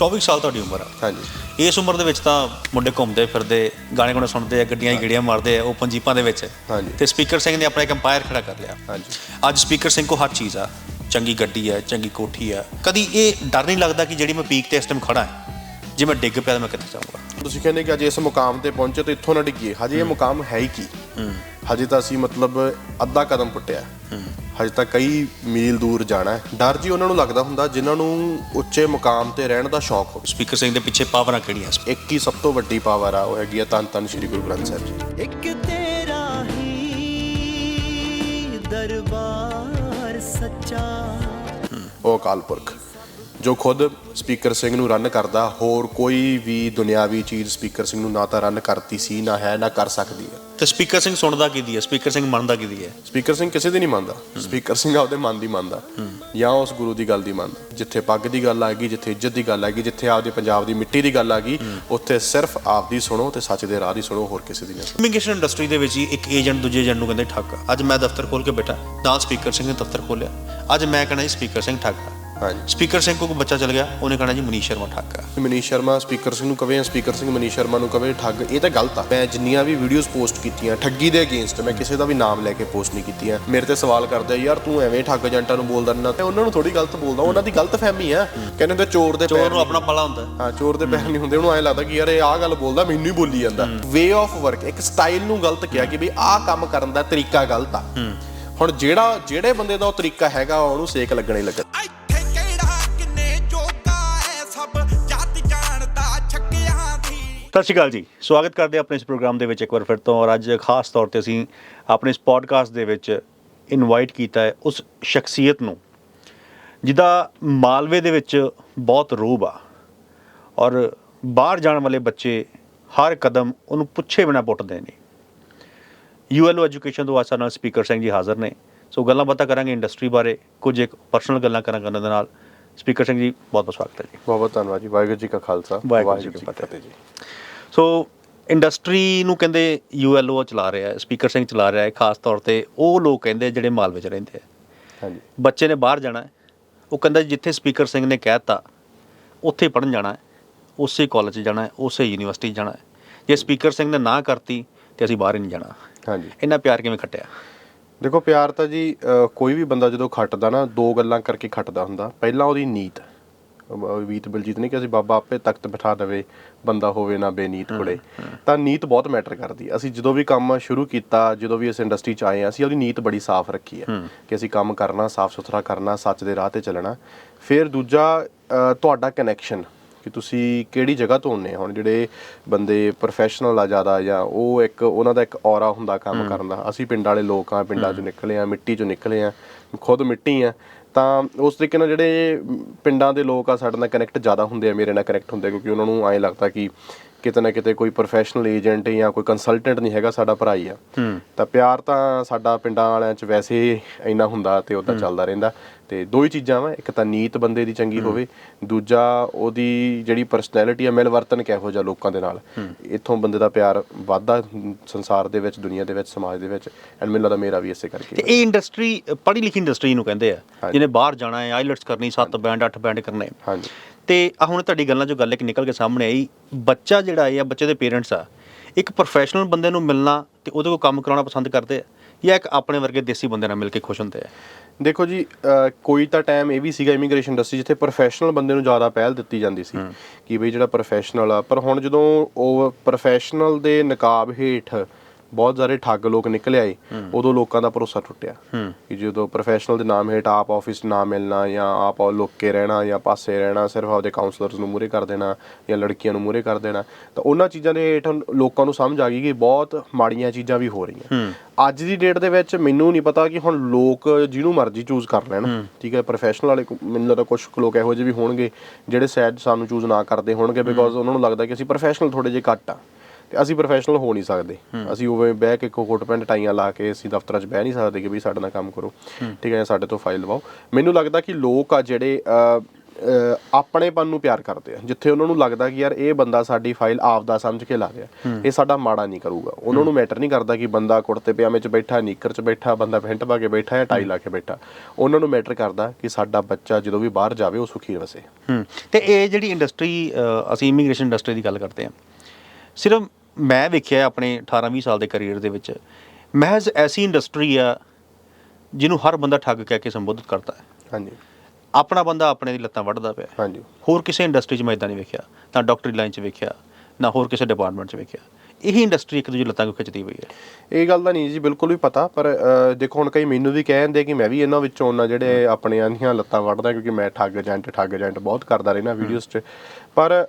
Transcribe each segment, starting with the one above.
24 ਸਾਲ ਤੁਹਾਡੀ ਉਮਰ ਆ। ਹਾਂਜੀ। ਇਸ ਉਮਰ ਦੇ ਵਿੱਚ ਤਾਂ ਮੁੰਡੇ ਘੁੰਮਦੇ ਫਿਰਦੇ ਗਾਣੇ ਗੁਣੇ ਸੁਣਦੇ ਆ ਗੱਡੀਆਂ ਗੇੜੀਆਂ ਮਾਰਦੇ ਆ ਓਪਨ ਜੀਪਾਂ ਦੇ ਵਿੱਚ। ਹਾਂਜੀ। ਤੇ ਸਪੀਕਰ ਸਿੰਘ ਨੇ ਆਪਣਾ ਇੱਕ ਅੰਪਾਇਰ ਖੜਾ ਕਰ ਲਿਆ। ਹਾਂਜੀ। ਅੱਜ ਸਪੀਕਰ ਸਿੰਘ ਕੋ ਹਰ ਚੀਜ਼ ਆ। ਚੰਗੀ ਗੱਡੀ ਆ ਚੰਗੀ ਕੋਠੀ ਆ। ਕਦੀ ਇਹ ਡਰ ਨਹੀਂ ਲੱਗਦਾ ਕਿ ਜਿਹੜੀ ਮੈਂ ਪੀਕ ਤੇ ਇਸ ਟਾਈਮ ਖੜਾ ਹਾਂ ਜੇ ਮੈਂ ਡਿੱਗ ਪਿਆ ਤਾਂ ਮੈਂ ਕਿੱਥੇ ਜਾਊਂਗਾ? ਤੁਸੀਂ ਕਹਿੰਦੇ ਕਿ ਅੱਜ ਇਸ ਮੁਕਾਮ ਤੇ ਪਹੁੰਚੇ ਤਾਂ ਇੱਥੋਂ ਨਾ ਡਿੱਗੀਏ। ਹਜੇ ਇਹ ਮੁਕਾਮ ਹੈ ਹੀ ਕੀ? ਹਜੇ ਤਾਂ ਅਸੀਂ ਮਤਲਬ ਅੱਧਾ ਕਦਮ ਪੁੱਟਿਆ। ਹਜੇ ਤਾਂ ਕਈ ਮੀਲ ਦੂਰ ਜਾਣਾ ਹੈ। ਡਰ ਜੀ ਉਹਨਾਂ ਨੂੰ ਲੱਗਦਾ ਹੁੰਦਾ ਜਿਨ੍ਹਾਂ ਨੂੰ ਉੱਚੇ ਮੁਕਾਮ ਤੇ ਰਹਿਣ ਦਾ ਸ਼ੌਕ ਹੋਵੇ। ਸਪੀਕਰ ਸਿੰਘ ਦੇ ਪਿੱਛੇ ਪਾਵਰਾਂ ਕਿਹੜੀਆਂ ਇੱਕ ਹੀ ਸਭ ਤੋਂ ਵੱਡੀ ਪਾਵਰ ਆ ਉਹ ਹੈਗੀ ਆ ਧੰਨ ਧੰਨ ਸ੍ਰੀ ਗੁਰੂ ਗ੍ਰੰਥ ਸਾਹਿਬ ਜੀ। ਇੱਕ ਤੇਰਾ ਹੀ ਦਰਬਾਰ ਸੱਚਾ। ਉਹ ਅਕਾਲ ਪੁਰਖ। ਜੋ ਖੁਦ ਸਪੀਕਰ ਸਿੰਘ ਨੂੰ ਰਨ ਕਰਦਾ ਹੋਰ ਕੋਈ ਵੀ ਦੁਨਿਆਵੀ ਚੀਜ਼ ਸਪੀਕਰ ਸਿੰਘ ਨੂੰ ਨਾ ਤਾਂ ਰਨ ਕਰਤੀ ਸੀ ਨਾ ਹੈ ਨਾ ਕਰ ਸਕਦੀ ਹੈ। ਤੇ ਸਪੀਕਰ ਸਿੰਘ ਸੁਣਦਾ ਕਿਹਦੀ ਹੈ? ਸਪੀਕਰ ਸਿੰਘ ਮੰਨਦਾ ਕਿਹਦੀ ਹੈ? ਸਪੀਕਰ ਸਿੰਘ ਕਿਸੇ ਦੀ ਨਹੀਂ ਮੰਨਦਾ। ਸਪੀਕਰ ਸਿੰਘ ਆਪਦੇ ਮਨ ਦੀ ਮੰਨਦਾ। ਜਾਂ ਉਸ ਗੁਰੂ ਦੀ ਗੱਲ ਦੀ ਮੰਨਦਾ। ਜਿੱਥੇ ਪੱਗ ਦੀ ਗੱਲ ਆ ਗਈ ਜਿੱਥੇ ਇੱਜ਼ਤ ਦੀ ਗੱਲ ਆ ਗਈ ਜਿੱਥੇ ਆਪਦੇ ਪੰਜਾਬ ਦੀ ਮਿੱਟੀ ਦੀ ਗੱਲ ਆ ਗਈ ਉੱਥੇ ਸਿਰਫ ਆਪਦੀ ਸੁਣੋ ਤੇ ਸੱਚ ਦੇ ਰਾਹ ਦੀ ਸੁਣੋ ਹੋਰ ਕਿਸੇ ਦੀ ਨਹੀਂ। ਕਮਿਊਨੀਕੇਸ਼ਨ ਇੰਡਸਟਰੀ ਦੇ ਵਿੱਚ ਹੀ ਇੱਕ ਏਜੰਟ ਦੂਜੇ ਏਜੰਟ ਨੂੰ ਕਹਿੰਦੇ ਠੱਗ। ਅੱਜ ਮੈਂ ਦਫ਼ਤਰ ਖੋਲ ਕੇ ਬੈਠਾ। ਨਾਲ ਸਪੀਕਰ ਸਿੰਘ ਨੇ ਦਫ਼ਤਰ ਖੋਲਿਆ ਅੱਜ ਮੈਂ ਕਹਿੰਦਾ ਸਪੀਕਰ ਸਿੰਘ ਠੱਗ ਆ। ਹਾਂਜੀ। ਸਪੀਕਰ ਸਿੰਘ ਕੋਲ ਕੋਈ ਬੱਚਾ ਚਲ ਗਿਆ ਉਹਨੇ ਕਹਣਾ ਜੀ ਮਨੀਸ਼ ਸ਼ਰਮਾ ਠੱਗ ਆ। ਮਨੀਸ਼ ਸ਼ਰਮਾ ਸਪੀਕਰ ਸਿੰਘ ਨੂੰ ਕਵੇ ਜਾਂ ਸਪੀਕਰ ਸਿੰਘ ਮਨੀਸ਼ ਸ਼ਰਮਾ ਨੂੰ ਕਵੇ ਠੱਗ ਇਹ ਤਾਂ ਗਲਤ ਆ। ਮੈਂ ਜਿੰਨੀਆਂ ਵੀ ਵੀਡੀਓਜ਼ ਪੋਸਟ ਕੀਤੀਆਂ ਠੱਗੀ ਦੇ ਅਗੇਂਸਟ ਮੈਂ ਕਿਸੇ ਦਾ ਵੀ ਨਾਮ ਲੈ ਕੇ ਪੋਸਟ ਨਹੀਂ ਕੀਤੀਆਂ। ਮੇਰੇ ਤੇ ਸਵਾਲ ਕਰਦੇ ਆ, ਯਾਰ ਤੂੰ ਐਵੇਂ ਠੱਗ ਏਜੰਟਾਂ ਨੂੰ ਬੋਲਦਾ ਤੇ ਉਹਨਾਂ ਨੂੰ ਥੋੜੀ ਗਲਤ ਬੋਲਦਾ ਉਹਨਾਂ ਦੀ ਗਲਤ ਫਹਿਮੀ ਆ। ਕਹਿੰਦੇ ਹੁੰਦੇ ਚੋਰ ਦੇ ਚੋਰ ਪੈਰ ਨੂੰ ਆਪਣਾ ਪਲਾ ਹੁੰਦਾ। ਹਾਂ ਚੋਰ ਦੇ ਪੈਰ ਨਹੀਂ ਹੁੰਦੇ। ਉਹਨੂੰ ਐਂ ਲੱਗਦਾ ਕਿ ਯਾਰ ਇਹ ਆਹ ਗੱਲ ਬੋਲਦਾ ਮੈਨੂੰ ਹੀ ਬੋਲੀ ਜਾਂਦਾ। ਵੇ ਆਫ ਵਰਕ ਇੱਕ ਸਟਾਈਲ ਨੂੰ ਗਲਤ ਕਿਹਾ ਕਿ ਵੀ ਆਹ ਕੰਮ ਕਰਨ ਦਾ ਤਰੀਕਾ ਗਲਤ ਆ। ਹੁਣ ਜਿਹੜਾ ਜਿਹੜੇ ਬੰਦੇ ਦਾ ਉਹ ਤਰੀਕਾ ਹੈਗਾ ਉਹਨੂੰ ਸੇਕ ਲੱਗਣੇ ਲੱਗਾ ਸਤਿ ਸ਼੍ਰੀ ਅਕਾਲ ਜੀ। ਸਵਾਗਤ ਕਰਦੇ ਆਪਣੇ ਇਸ ਪ੍ਰੋਗਰਾਮ ਦੇ ਵਿੱਚ ਇੱਕ ਵਾਰ ਫਿਰ ਤੋਂ। ਔਰ ਅੱਜ ਖਾਸ ਤੌਰ ਤੇ ਅਸੀਂ ਆਪਣੇ ਇਸ ਪੋਡਕਾਸਟ ਦੇ ਵਿੱਚ ਇਨਵਾਈਟ ਕੀਤਾ ਹੈ ਉਸ ਸ਼ਖਸੀਅਤ ਨੂੰ ਜਿਹਦਾ ਮਾਲਵੇ ਦੇ ਵਿੱਚ ਬਹੁਤ ਰੋਬ ਆ। ਔਰ ਬਾਹਰ ਜਾਣ ਵਾਲੇ ਬੱਚੇ ਹਰ ਕਦਮ ਉਹਨੂੰ ਪੁੱਛੇ ਬਿਨਾ ਪੁੱਟਦੇ ਨੇ। ਯੂਐਲਓ ਐਜੂਕੇਸ਼ਨ ਤੋਂ ਸਾਡੇ ਨਾਲ ਸਪੀਕਰ ਸਿੰਘ ਜੀ ਹਾਜ਼ਰ ਨੇ। ਸੋ ਗੱਲਾਂ ਬਾਤਾਂ ਕਰਾਂਗੇ ਇੰਡਸਟਰੀ ਬਾਰੇ ਕੁਝ ਇੱਕ ਪਰਸਨਲ ਗੱਲਾਂ ਕਰਾਂਗੇ ਉਹਨਾਂ ਦੇ ਨਾਲ। ਸਪੀਕਰ ਸਿੰਘ ਜੀ ਬਹੁਤ ਬਹੁਤ ਸਵਾਗਤ ਹੈ ਜੀ। ਬਹੁਤ ਬਹੁਤ ਧੰਨਵਾਦ ਜੀ। ਵਾਹਿਗੁਰੂ ਜੀ ਕਾ ਖਾਲਸਾ ਵਾਹਿਗੁਰੂ ਜੀ ਕੀ ਫਤਿਹ। ਸੋ ਇੰਡਸਟਰੀ ਨੂੰ ਕਹਿੰਦੇ ਯੂਐਲਓ ਚਲਾ ਰਿਹਾ ਹੈ ਸਪੀਕਰ ਸਿੰਘ ਚਲਾ ਰਿਹਾ ਹੈ ਖਾਸ ਤੌਰ ਤੇ ਉਹ ਲੋਕ ਕਹਿੰਦੇ ਜਿਹੜੇ ਮਾਲਵੇ 'ਚ ਰਹਿੰਦੇ ਆ। ਹਾਂਜੀ। ਬੱਚੇ ਨੇ ਬਾਹਰ ਜਾਣਾ ਹੈ ਉਹ ਕਹਿੰਦਾ ਜਿੱਥੇ ਸਪੀਕਰ ਸਿੰਘ ਨੇ ਕਹਿਤਾ ਉੱਥੇ ਪੜਨ ਜਾਣਾ ਹੈ ਉਸੇ ਕਾਲਜ ਜਾਣਾ ਹੈ ਉਸੇ ਯੂਨੀਵਰਸਿਟੀ ਜਾਣਾ ਹੈ। ਜੇ ਸਪੀਕਰ ਸਿੰਘ ਨੇ ਨਾ ਕਰਤੀ ਤੇ ਅਸੀਂ ਬਾਹਰ ਹੀ ਨਹੀਂ ਜਾਣਾ। ਹਾਂਜੀ। ਇੰਨਾ ਪਿਆਰ ਕਿਵੇਂ ਖੱਟਿਆ? ਦੇਖੋ ਪਿਆਰ ਤਾਂ ਜੀ ਕੋਈ ਵੀ ਬੰਦਾ ਜਦੋਂ ਖੱਟਦਾ ਨਾ ਦੋ ਗੱਲਾਂ ਕਰਕੇ ਖੱਟਦਾ ਹੁੰਦਾ। ਪਹਿਲਾਂ ਉਹਦੀ ਨੀਤ ਵੀਤ ਬਲਜੀਤ ਨੇ ਕਿਹਾ ਸੀ ਬਾਬਾ ਆਪੇ ਤਖਤ ਬਿਠਾ ਦੇਵੇ ਬੰਦਾ ਹੋਵੇ ਨਾ ਬੇਨੀਤ ਕੁੜੇ। ਤਾਂ ਨੀਤ ਬਹੁਤ ਮੈਟਰ ਕਰਦੀ। ਅਸੀਂ ਜਦੋਂ ਵੀ ਕੰਮ ਸ਼ੁਰੂ ਕੀਤਾ ਜਦੋਂ ਵੀ ਇਸ ਇੰਡਸਟਰੀ 'ਚ ਆਏ ਹਾਂ ਅਸੀਂ ਉਹਦੀ ਨੀਤ ਬੜੀ ਸਾਫ਼ ਰੱਖੀ ਹੈ ਕਿ ਅਸੀਂ ਕੰਮ ਕਰਨਾ ਸਾਫ਼ ਸੁਥਰਾ ਕਰਨਾ ਸੱਚ ਦੇ ਰਾਹ ਤੇ ਚੱਲਣਾ। ਫਿਰ ਦੂਜਾ ਤੁਹਾਡਾ ਕਨੈਕਸ਼ਨ ਕਿ ਤੁਸੀਂ ਕਿਹੜੀ ਜਗ੍ਹਾ ਤੋਂ ਆਉਂਦੇ ਹੋ? ਹੁਣ ਜਿਹੜੇ ਬੰਦੇ ਪ੍ਰੋਫੈਸ਼ਨਲ ਆ ਜ਼ਿਆਦਾ ਜਾਂ ਉਹ ਇੱਕ ਉਹਨਾਂ ਦਾ ਇੱਕ ਔਰਾ ਹੁੰਦਾ ਕੰਮ ਕਰਨ ਦਾ। ਅਸੀਂ ਪਿੰਡ ਵਾਲੇ ਲੋਕ ਆ ਪਿੰਡਾਂ ਚੋਂ ਨਿਕਲੇ ਆ ਮਿੱਟੀ ਚੋਂ ਨਿਕਲੇ ਆ ਖੁਦ ਮਿੱਟੀ ਆ ਤਾਂ ਉਸ ਤਰੀਕੇ ਨਾਲ ਜਿਹੜੇ ਪਿੰਡਾਂ ਦੇ ਲੋਕ ਆ, ਸਾਡੇ ਨਾਲ ਕਨੈਕਟ ਜ਼ਿਆਦਾ ਹੁੰਦੇ ਆ, ਮੇਰੇ ਨਾਲ ਕਨੈਕਟ ਹੁੰਦੇ ਆ, ਕਿਉਂਕਿ ਉਹਨਾਂ ਨੂੰ ਐਂ ਲੱਗਦਾ ਕਿ ਕਿਤੇ ਨਾ ਕਿਤੇ ਕੋਈ ਪ੍ਰੋਫੈਸ਼ਨਲ ਏਜੰਟ ਜਾਂ ਕੋਈ ਕੰਸਲਟੈਂਟ ਨਹੀਂ ਹੈਗਾ ਸਾਡਾ ਭਰਾ ਹੀ ਆ। ਤਾਂ ਪਿਆਰ ਤਾਂ ਸਾਡਾ ਪਿੰਡਾਂ ਵਾਲਿਆਂ 'ਚ ਵੈਸੇ ਇੰਨਾ ਹੁੰਦਾ ਤੇ ਉਦਾਂ ਚੱਲਦਾ ਰਹਿੰਦਾ। ਤੇ ਦੋ ਹੀ ਚੀਜ਼ਾਂ ਵਾ ਇੱਕ ਤਾਂ ਨੀਤ ਬੰਦੇ ਦੀ ਚੰਗੀ ਹੋਵੇ ਦੂਜਾ ਉਹਦੀ ਜਿਹੜੀ ਪਰਸਨੈਲਿਟੀ ਆ ਮਿਲਵਰਤਨ ਕਿਹੋ ਜਿਹਾ ਲੋਕਾਂ ਦੇ ਨਾਲ। ਇੱਥੋਂ ਬੰਦੇ ਦਾ ਪਿਆਰ ਵੱਧਦਾ ਸੰਸਾਰ ਦੇ ਵਿੱਚ ਦੁਨੀਆ ਦੇ ਵਿੱਚ ਸਮਾਜ ਦੇ ਵਿੱਚ ਐਂਡ ਮੈਨੂੰ ਲੱਗਦਾ ਮੇਰਾ ਵੀ ਇਸੇ ਤੇ ਕਰਕੇ ਇਹ ਇੰਡਸਟਰੀ ਪੜ੍ਹੀ ਲਿਖੀ ਇੰਡਸਟਰੀ ਨੂੰ ਕਹਿੰਦੇ ਆ। ਜਿਹਨੇ ਬਾਹਰ ਜਾਣਾ ਹੈ ਆਈਲਟਸ ਕਰਨੀ 7 ਬੈਂਡ 8 ਬੈਂਡ ਕਰਨੇ। ਹਾਂਜੀ। ਤੇ ਆ ਹੁਣ ਤੁਹਾਡੀ ਗੱਲਾਂ 'ਚੋਂ ਗੱਲ ਇੱਕ ਨਿਕਲ ਕੇ ਸਾਹਮਣੇ ਆਈ। ਬੱਚਾ ਜਿਹੜਾ ਹੈ ਜਾਂ ਬੱਚੇ ਦੇ ਪੇਰੈਂਟਸ ਆ ਇੱਕ ਪ੍ਰੋਫੈਸ਼ਨਲ ਬੰਦੇ ਨੂੰ ਮਿਲਣਾ ਤੇ ਉਹਦੇ ਕੋਲ ਕੰਮ ਕਰਾਉਣਾ ਪਸੰਦ ਕਰਦੇ ਆ ਜਾਂ ਇੱਕ ਆਪਣੇ ਵਰਗੇ ਦੇਸੀ ਬੰਦੇ ਨਾਲ ਮਿਲ ਕੇ ਖੁਸ਼ ਹੁੰਦੇ ਆ? ਦੇਖੋ ਜੀ ਕੋਈ ਤਾਂ ਟਾਈਮ ਇਹ ਵੀ ਸੀਗਾ ਇਮੀਗ੍ਰੇਸ਼ਨ ਇੰਡਸਟਰੀ ਜਿੱਥੇ ਪ੍ਰੋਫੈਸ਼ਨਲ ਬੰਦੇ ਨੂੰ ਜ਼ਿਆਦਾ ਪਹਿਲ ਦਿੱਤੀ ਜਾਂਦੀ ਸੀ ਕਿ ਬਈ ਜਿਹੜਾ ਪ੍ਰੋਫੈਸ਼ਨਲ ਆ। ਪਰ ਹੁਣ ਜਦੋਂ ਉਹ ਪ੍ਰੋਫੈਸ਼ਨਲ ਦੇ ਨਕਾਬ ਹੇਠ ਬਹੁਤ ਸਾਰੇ ਠੱਗ ਲੋਕ ਨਿਕਲ ਆਏ। ਉਦੋਂ ਲੋਕਾਂ ਦਾ ਭਰੋਸਾ ਟੁੱਟਿਆ। ਕਿ ਜਦੋਂ ਪ੍ਰੋਫੈਸ਼ਨਲ ਦੇ ਨਾਮ ਹੇਠ ਆਪ ਆਫਿਸ ਨਾ ਮਿਲਣਾ ਜਾਂ ਆਪ ਲੁੱਕ ਕੇ ਰਹਿਣਾ ਜਾਂ ਪਾਸੇ ਰਹਿਣਾ ਸਿਰਫ ਆਪਦੇ ਕਾਉਂਸਲਰਸ ਨੂੰ ਮੂਰੇ ਕਰ ਦੇਣਾ ਜਾਂ ਲੜਕੀਆਂ ਨੂੰ ਮੂਰੇ ਕਰ ਦੇਣਾ ਤਾਂ ਉਹਨਾਂ ਚੀਜ਼ਾਂ ਦੇ ਹੇਠ ਲੋਕਾਂ ਨੂੰ ਸਮਝ ਆ ਗਈ ਕਿ ਬਹੁਤ ਮਾੜੀਆਂ ਚੀਜ਼ਾਂ ਵੀ ਹੋ ਰਹੀਆਂ। ਅੱਜ ਦੀ ਡੇਟ ਦੇ ਵਿੱਚ ਮੈਨੂੰ ਨਹੀਂ ਪਤਾ ਕਿ ਹੁਣ ਲੋਕ ਜਿਹਨੂੰ ਮਰਜ਼ੀ ਚੂਜ਼ ਕਰ ਲੈਣ। ਠੀਕ ਹੈ ਪ੍ਰੋਫੈਸ਼ਨਲ ਵਾਲੇ ਮੈਨੂੰ ਲੱਗਦਾ ਕੁਝ ਲੋਕ ਇਹੋ ਜਿਹੇ ਵੀ ਹੋਣਗੇ ਜਿਹੜੇ ਸ਼ਾਇਦ ਸਾਨੂੰ ਚੂਜ਼ ਨਾ ਕਰਦੇ ਹੋਣਗੇ ਬਿਕੋਜ਼ ਉਹਨਾਂ ਨੂੰ ਲੱਗਦਾ ਕਿ ਅਸੀਂ ਪ੍ਰੋਫੈਸ਼ਨਲ ਥੋੜੇ ਜਿਹੇ ਘੱਟ ਆ। ਤੇ ਅਸੀਂ ਪ੍ਰੋਫੈਸ਼ਨਲ ਹੋ ਨਹੀਂ ਸਕਦੇ। ਅਸੀਂ ਉਵੇਂ ਬਹਿ ਕੇ ਕੋਟ ਪੈਂਟ ਟਾਈਆਂ ਲਾ ਕੇ ਅਸੀਂ ਦਫ਼ਤਰਾਂ 'ਚ ਬਹਿ ਨਹੀਂ ਸਕਦੇ ਕਿ ਵੀ ਸਾਡੇ ਨਾਲ ਕੰਮ ਕਰੋ। ਠੀਕ ਹੈ ਸਾਡੇ ਤੋਂ ਫਾਈਲ ਲਵਾਓ। ਮੈਨੂੰ ਲੱਗਦਾ ਕਿ ਲੋਕ ਆ ਜਿਹੜੇ ਆਪਣੇਪਨ ਨੂੰ ਪਿਆਰ ਕਰਦੇ ਆ। ਜਿੱਥੇ ਉਹਨਾਂ ਨੂੰ ਲੱਗਦਾ ਕਿ ਯਾਰ ਇਹ ਬੰਦਾ ਸਾਡੀ ਫਾਈਲ ਆਪਦਾ ਸਮਝ ਕੇ ਲਾ ਰਿਹਾ। ਇਹ ਸਾਡਾ ਮਾੜਾ ਨਹੀਂ ਕਰੂਗਾ। ਉਹਨਾਂ ਨੂੰ ਮੈਟਰ ਨਹੀਂ ਕਰਦਾ ਕਿ ਬੰਦਾ ਕੁੜਤੇ ਪਜਾਮੇ 'ਚ ਬੈਠਾ ਨੀਕਰ 'ਚ ਬੈਠਾ ਬੰਦਾ ਪੈਂਟ ਪਾ ਕੇ ਬੈਠਾ ਜਾਂ ਟਾਈ ਲਾ ਕੇ ਬੈਠਾ। ਉਹਨਾਂ ਨੂੰ ਮੈਟਰ ਕਰਦਾ ਕਿ ਸਾਡਾ ਬੱਚਾ ਜਦੋਂ ਵੀ ਬਾਹਰ ਜਾਵੇ ਉਹ ਸੁਖੀ ਹੂੰ। ਤੇ ਇਹ ਜਿਹੜੀ ਇੰਡਸਟਰੀ ਅਸੀਂ ਇਮੀਗ੍ਰੇਸ਼ਨ ਇੰਡਸਟਰੀ ਦੀ ਗੱਲ ਕਰਦੇ ਹਾਂ ਸਿਰਫ ਮੈਂ ਵੇਖਿਆ ਆਪਣੇ 18 20 ਸਾਲ ਦੇ ਕੈਰੀਅਰ ਦੇ ਵਿੱਚ ਮਹਿਜ਼ ਐਸੀ ਇੰਡਸਟਰੀ ਆ ਜਿਹਨੂੰ ਹਰ ਬੰਦਾ ਠੱਗ ਕਹਿ ਕੇ ਸੰਬੋਧਿਤ ਕਰਦਾ ਹੈ। ਹਾਂਜੀ। ਆਪਣਾ ਬੰਦਾ ਆਪਣੇ ਦੀ ਲੱਤਾਂ ਵੱਢਦਾ ਪਿਆ। ਹਾਂਜੀ। ਹੋਰ ਕਿਸੇ ਇੰਡਸਟਰੀ 'ਚ ਮੈਂ ਇਦਾਂ ਨਹੀਂ ਵੇਖਿਆ ਨਾ ਡਾਕਟਰੀ ਲਾਈਨ 'ਚ ਵੇਖਿਆ ਨਾ ਹੋਰ ਕਿਸੇ ਡਿਪਾਰਟਮੈਂਟ 'ਚ ਵੇਖਿਆ। ਇਹੀ ਇੰਡਸਟਰੀ ਇੱਕ ਦੂਜੇ ਲੱਤਾਂ ਨੂੰ ਖਿੱਚਦੀ ਹੋਈ ਹੈ? ਇਹ ਗੱਲ ਦਾ ਨਹੀਂ ਜੀ ਬਿਲਕੁਲ ਵੀ ਪਤਾ ਪਰ ਦੇਖੋ ਹੁਣ ਕਈ ਮੈਨੂੰ ਵੀ ਕਹਿ ਜਾਂਦੇ ਕਿ ਮੈਂ ਵੀ ਇਹਨਾਂ ਵਿੱਚੋਂ ਉਹਨਾਂ ਜਿਹੜੇ ਆਪਣੇ ਦੀਆਂ ਲੱਤਾਂ ਵੱਢਦਾ ਕਿਉਂਕਿ ਮੈਂ ਠੱਗ ਏਜੰਟ ਠੱਗ ਏਜੰਟ ਬਹੁਤ ਕਰਦਾ ਰਹਿਣਾ ਵੀਡੀਓਜ਼ 'ਚ। ਪਰ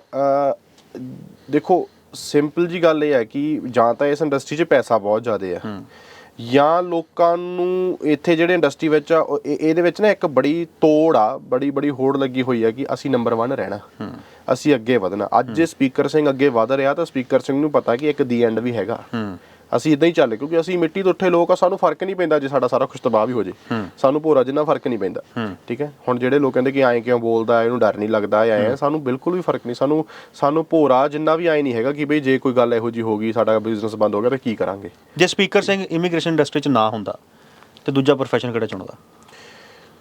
ਦੇਖੋ ਸਿੰਪਲ ਜੀ ਗੱਲ ਇਹ ਹੈ ਕਿ ਜਾਂ ਤਾਂ ਇਸ ਇੰਡਸਟਰੀ 'ਚ ਪੈਸਾ ਬਹੁਤ ਜ਼ਿਆਦਾ ਆ ਜਾਂ ਲੋਕਾਂ ਨੂੰ ਇੱਥੇ ਜਿਹੜੇ ਇੰਡਸਟਰੀ ਵਿੱਚ ਆ ਉਹ ਇਹ- ਇਹਦੇ ਵਿੱਚ ਨਾ ਇੱਕ ਬੜੀ ਤੋੜ ਆ ਬੜੀ ਬੜੀ ਹੋੜ ਲੱਗੀ ਹੋਈ ਆ ਕਿ ਅਸੀਂ ਨੰਬਰ 1 ਰਹਿਣਾ। ਅਸੀਂ ਅੱਗੇ ਵਧਣਾ। ਅੱਜ ਜੇ ਸਪੀਕਰ ਸਿੰਘ ਅੱਗੇ ਵਧ ਰਿਹਾ ਤਾਂ ਸਪੀਕਰ ਸਿੰਘ ਨੂੰ ਪਤਾ ਕਿ ਇੱਕ ਦੀ ਐਂਡ ਵੀ ਹੈਗਾ। ਅਸੀਂ ਇਦਾਂ ਹੀ ਚੱਲੇ ਕਿਉਂਕਿ ਅਸੀਂ ਮਿੱਟੀ ਤੋਂ ਉੱਠੇ ਲੋਕ ਆ ਸਾਨੂੰ ਫ਼ਰਕ ਨਹੀਂ ਪੈਂਦਾ ਜੇ ਸਾਡਾ ਸਾਰਾ ਕੁਝ ਤਬਾਹ ਵੀ ਹੋ ਜੇ। ਸਾਨੂੰ ਭੋਰਾ ਜਿੰਨਾ ਫ਼ਰਕ ਨਹੀਂ ਪੈਂਦਾ। ਠੀਕ ਹੈ? ਹੁਣ ਜਿਹੜੇ ਲੋਕ ਕਹਿੰਦੇ ਕਿ ਐਂ ਕਿਉਂ ਬੋਲਦਾ ਇਹਨੂੰ ਡਰ ਨਹੀਂ ਲੱਗਦਾ ਐ ਐਂ ਸਾਨੂੰ ਬਿਲਕੁਲ ਵੀ ਫ਼ਰਕ ਨਹੀਂ। ਸਾਨੂੰ ਸਾਨੂੰ ਭੋਰਾ ਜਿੰਨਾ ਵੀ ਐਂ ਨਹੀਂ ਹੈਗਾ ਕਿ ਬਈ ਜੇ ਕੋਈ ਗੱਲ ਇਹੋ ਜੀ ਹੋ ਗਈ ਸਾਡਾ ਬਿਜ਼ਨਸ ਬੰਦ ਹੋ ਗਿਆ ਤਾਂ ਕੀ ਕਰਾਂਗੇ? ਜੇ ਸਪੀਕਰ ਸਿੰਘ ਇਮੀਗ੍ਰੇਸ਼ਨ ਇੰਡਸਟਰੀ 'ਚ ਨਾ ਹੁੰਦਾ ਤੇ ਦੂਜਾ ਪ੍ਰੋਫੈਸ਼ਨ ਕਿਹੜਾ ਚੁਣਦਾ?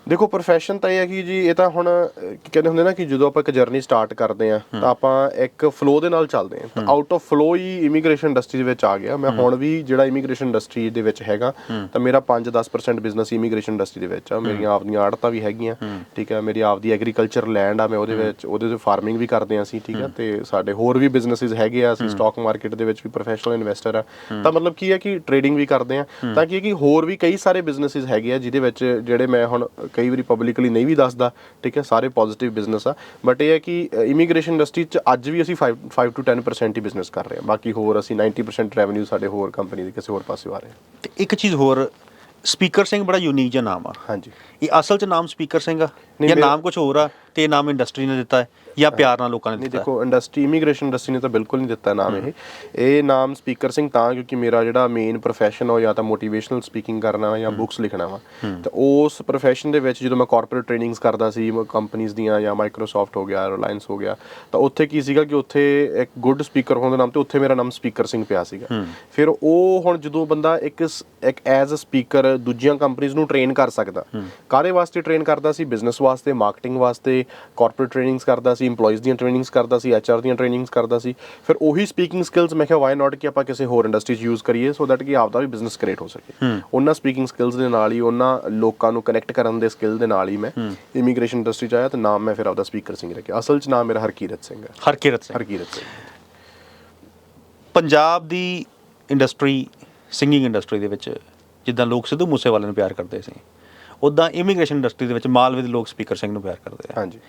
ਦੇਖੋ profession ਤਾਂ ਇਹ ਹੈ ਕਿ ਜੀ ਇਹ ਤਾਂ ਹੁਣ ਕੀ ਕਹਿੰਦੇ ਹੁੰਦੇ ਨਾ ਕਿ ਜਦੋਂ ਆਪਾਂ ਇੱਕ ਜਰਨੀ ਸਟਾਰਟ ਕਰਦੇ ਆ ਤਾਂ ਆਪਾਂ ਇੱਕ ਫਲੋ ਦੇ ਨਾਲ ਚੱਲਦੇ ਆ ਤਾਂ ਆਊਟ ਆਫ ਫਲੋ ਹੀ ਇਮੀਗ੍ਰੇਸ਼ਨ ਇੰਡਸਟਰੀ ਦੇ ਵਿੱਚ ਆ ਗਿਆ। ਮੈਂ ਹੁਣ ਵੀ ਜਿਹੜਾ ਇਮੀਗ੍ਰੇਸ਼ਨ ਇੰਡਸਟਰੀ ਦੇ ਵਿੱਚ ਹੈਗਾ ਤਾਂ ਮੇਰਾ 5-10% ਬਿਜ਼ਨਸ ਇਮੀਗ੍ਰੇਸ਼ਨ ਇੰਡਸਟਰੀ ਦੇ ਵਿੱਚ ਆ। ਮੇਰੀਆਂ ਆਪਦੀਆਂ ਆੜਤਾਂ ਵੀ ਹੈਗੀਆਂ। ਠੀਕ ਹੈ ਮੇਰੀ ਆਪਦੀ ਐਗਰੀਕਲਚਰ ਲੈਂਡ ਆ ਮੈਂ ਉਹਦੇ ਵਿੱਚ ਉਹਦੇ ਤੇ ਫਾਰਮਿੰਗ ਵੀ ਕਰਦੇ ਆ ਅਸੀਂ ਠੀਕ ਹੈ। ਤੇ ਸਾਡੇ ਹੋਰ ਵੀ ਬਿਜ਼ਨੈਸਿਸ ਹੈਗੇ ਆ ਅਸੀਂ ਸਟਾਕ ਮਾਰਕੀਟ ਦੇ ਵਿੱਚ ਵੀ ਪ੍ਰੋਫੈਸ਼ਨਲ ਇਨਵੈਸਟਰ ਆ। ਤਾਂ ਮਤਲਬ ਕੀ ਹੈ ਕਿ ਟ੍ਰੇਡਿੰਗ ਵੀ ਕਰਦੇ ਆ ਤਾਂ ਕਿ ਹੋਰ ਵੀ ਕਈ ਸਾਰੇ ਬਿਜ਼ਨੈਸਿਸ ਹੈਗੇ ਆ ਜਿਹਦੇ ਵਿੱਚ ਜਿਹੜੇ ਮੈਂ ਹੁਣ ਕਈ ਵਾਰੀ ਪਬਲਿਕਲੀ ਨਹੀਂ ਵੀ ਦੱਸਦਾ ਠੀਕ ਹੈ ਸਾਰੇ ਪੋਜ਼ਿਟਿਵ ਬਿਜ਼ਨਸ ਆ। ਬਟ ਇਹ ਹੈ ਕਿ ਇਮੀਗ੍ਰੇਸ਼ਨ ਇੰਡਸਟਰੀ ਚ ਅੱਜ ਵੀ ਅਸੀਂ 5 5 ਟੂ 10% ਹੀ ਬਿਜ਼ਨਸ ਕਰ ਰਹੇ ਹਾਂ। ਬਾਕੀ ਹੋਰ ਅਸੀਂ 90% ਰੈਵਨਿਊ ਸਾਡੇ ਹੋਰ ਕੰਪਨੀ ਦੇ ਕਿਸੇ ਹੋਰ ਪਾਸੇ ਆ ਰਹੇ ਹਾਂ। ਤੇ ਇੱਕ ਚੀਜ਼ ਹੋਰ ਸਪੀਕਰ ਸਿੰਘ ਬੜਾ ਯੂਨੀਕ ਜਿਹਾ ਨਾਮ ਆ। ਹਾਂਜੀ। ਇਹ ਅਸਲ 'ਚ ਨਾਮ ਸਪੀਕਰ ਸਿੰਘ ਆ ਜਾਂ ਨਾਮ ਕੁਝ ਹੋਰ ਆ? ਤੇ ਇਹ ਨਾਮ ਇੰਡਸਟਰੀ ਨੇ ਦਿੱਤਾ ਹੈ ਜਾਂ ਪਿਆਰ ਨਾਲ ਲੋਕਾਂ ਨੇ ਨਹੀਂ ਦਿੱਤਾ? ਦੇਖੋ ਇੰਡਸਟਰੀ ਇਮੀਗ੍ਰੇਸ਼ਨ ਇੰਡਸਟਰੀ ਨੇ ਤਾਂ ਬਿਲਕੁਲ ਨਹੀਂ ਦਿੱਤਾ ਨਾਮ ਇਹ। ਇਹ ਨਾਮ ਸਪੀਕਰ ਸਿੰਘ ਤਾਂ ਕਿਉਂਕਿ ਮੇਰਾ ਜਿਹੜਾ ਮੇਨ profession ਹੋ ਜਾਂ ਤਾਂ ਮੋਟੀਵੇਸ਼ਨਲ ਸਪੀਕਿੰਗ ਕਰਨਾ ਜਾਂ ਬੁੱਕਸ ਲਿਖਣਾ ਵਾ। ਤਾਂ ਉਸ profession ਦੇ ਵਿੱਚ ਜਦੋਂ ਮੈਂ ਕਾਰਪੋਰੇਟ ਟ੍ਰੇਨਿੰਗਸ ਕਰਦਾ ਸੀ ਕੰਪਨੀਆਂ ਦੀਆਂ ਜਾਂ ਮਾਈਕਰੋਸਾਫਟ ਹੋ ਗਿਆ ਰਿਲਾਇੰਸ ਹੋ ਗਿਆ ਤਾਂ ਉੱਥੇ ਕੀ ਸੀਗਾ ਕਿ ਉੱਥੇ ਇੱਕ ਗੁੱਡ ਸਪੀਕਰ ਹੋਣ ਦੇ ਨਾਮ ਤੇ ਉੱਥੇ ਮੇਰਾ ਨਾਮ ਸਪੀਕਰ ਸਿੰਘ ਪਿਆ ਸੀਗਾ। ਫਿਰ ਉਹ ਹੁਣ ਜਦੋਂ ਬੰਦਾ ਇੱਕ ਇੱਕ ਐਜ਼ ਅ ਸਪੀਕਰ ਦੂਜੀਆਂ ਕੰਪਨੀਆਂ ਨੂੰ ਟ੍ਰੇਨ ਕਰ ਸਕਦਾ ਕਾਰੇ ਵਾਸਤੇ ਟ੍ਰੇਨ ਕਰਦਾ ਸੀ? ਬਿਜ਼ਨਸ ਵਾਸਤੇ ਮਾਰਕੀਟਿੰਗ ਵਾਸਤੇ ਕਾਰਪੋਰੇਟ ਟ੍ਰੇਨਿੰਗਸ ਕਰਦਾ ਸੀ EMPLOYEES ਦੀਆਂ ਟ੍ਰੇਨਿੰਗਸ ਕਰਦਾ ਸੀ HR ਦੀਆਂ ਟ੍ਰੇਨਿੰਗਸ ਕਰਦਾ ਸੀ। ਫਿਰ ਉਹੀ ਸਪੀਕਿੰਗ ਸਕਿੱਲਸ ਮੈਂ ਕਿਹਾ ਵਾਈ ਨਾਟ ਕਿ ਆਪਾਂ ਕਿਸੇ ਹੋਰ ਇੰਡਸਟਰੀ 'ਚ ਯੂਜ਼ ਕਰੀਏ ਸੋ ਦੈਟ ਕਿ ਆਪਦਾ ਵੀ ਬਿਜ਼ਨਸ ਕ੍ਰੀਏਟ ਹੋ ਸਕੇ। ਉਹਨਾਂ ਸਪੀਕਿੰਗ ਸਕਿੱਲਸ ਦੇ ਨਾਲ ਹੀ ਉਹਨਾਂ ਲੋਕਾਂ ਨੂੰ ਕਨੈਕਟ ਕਰਨ ਦੇ ਸਕਿੱਲ ਦੇ ਨਾਲ ਹੀ ਮੈਂ ਇਮੀਗ੍ਰੇਸ਼ਨ ਇੰਡਸਟਰੀ 'ਚ ਆਇਆ ਤੇ ਨਾਮ ਮੈਂ ਫਿਰ ਆਪਦਾ ਸਪੀਕਰ ਸਿੰਘ ਰੱਖਿਆ। ਅਸਲ 'ਚ ਨਾਮ ਮੇਰਾ ਹਰਕੀਰਤ ਸਿੰਘ ਹੈ। ਹਰਕਿਰਤ ਸਿੰਘ। ਹਰਕੀਰਤ ਸਿੰਘ। ਪੰਜਾਬ ਦੀ ਇੰਡਸਟਰੀ ਸਿੰਗਿੰਗ ਇੰਡਸਟਰੀ ਦੇ ਵਿੱਚ ਜਿੱਦਾਂ ਲੋਕ ਸਿੱਧੂ ਮੂਸੇਵਾਲੇ ਨੂੰ ਪਿਆਰ ਕਰਦੇ ਸੀ। ਉਦਾਂ ਇਮੀਗ੍ਰੇਸ਼ਨ ਇੰਡਸਟਰੀ ਦੇ ਵਿੱਚ ਮਾਲਵੇ ਦੇ ਲੋਕ ਸਪੀਕਰ ਸਿੰਘ ਨੂੰ ਪਿਆਰ ਕਰਦੇ ਆ। ਹਾਂਜੀ।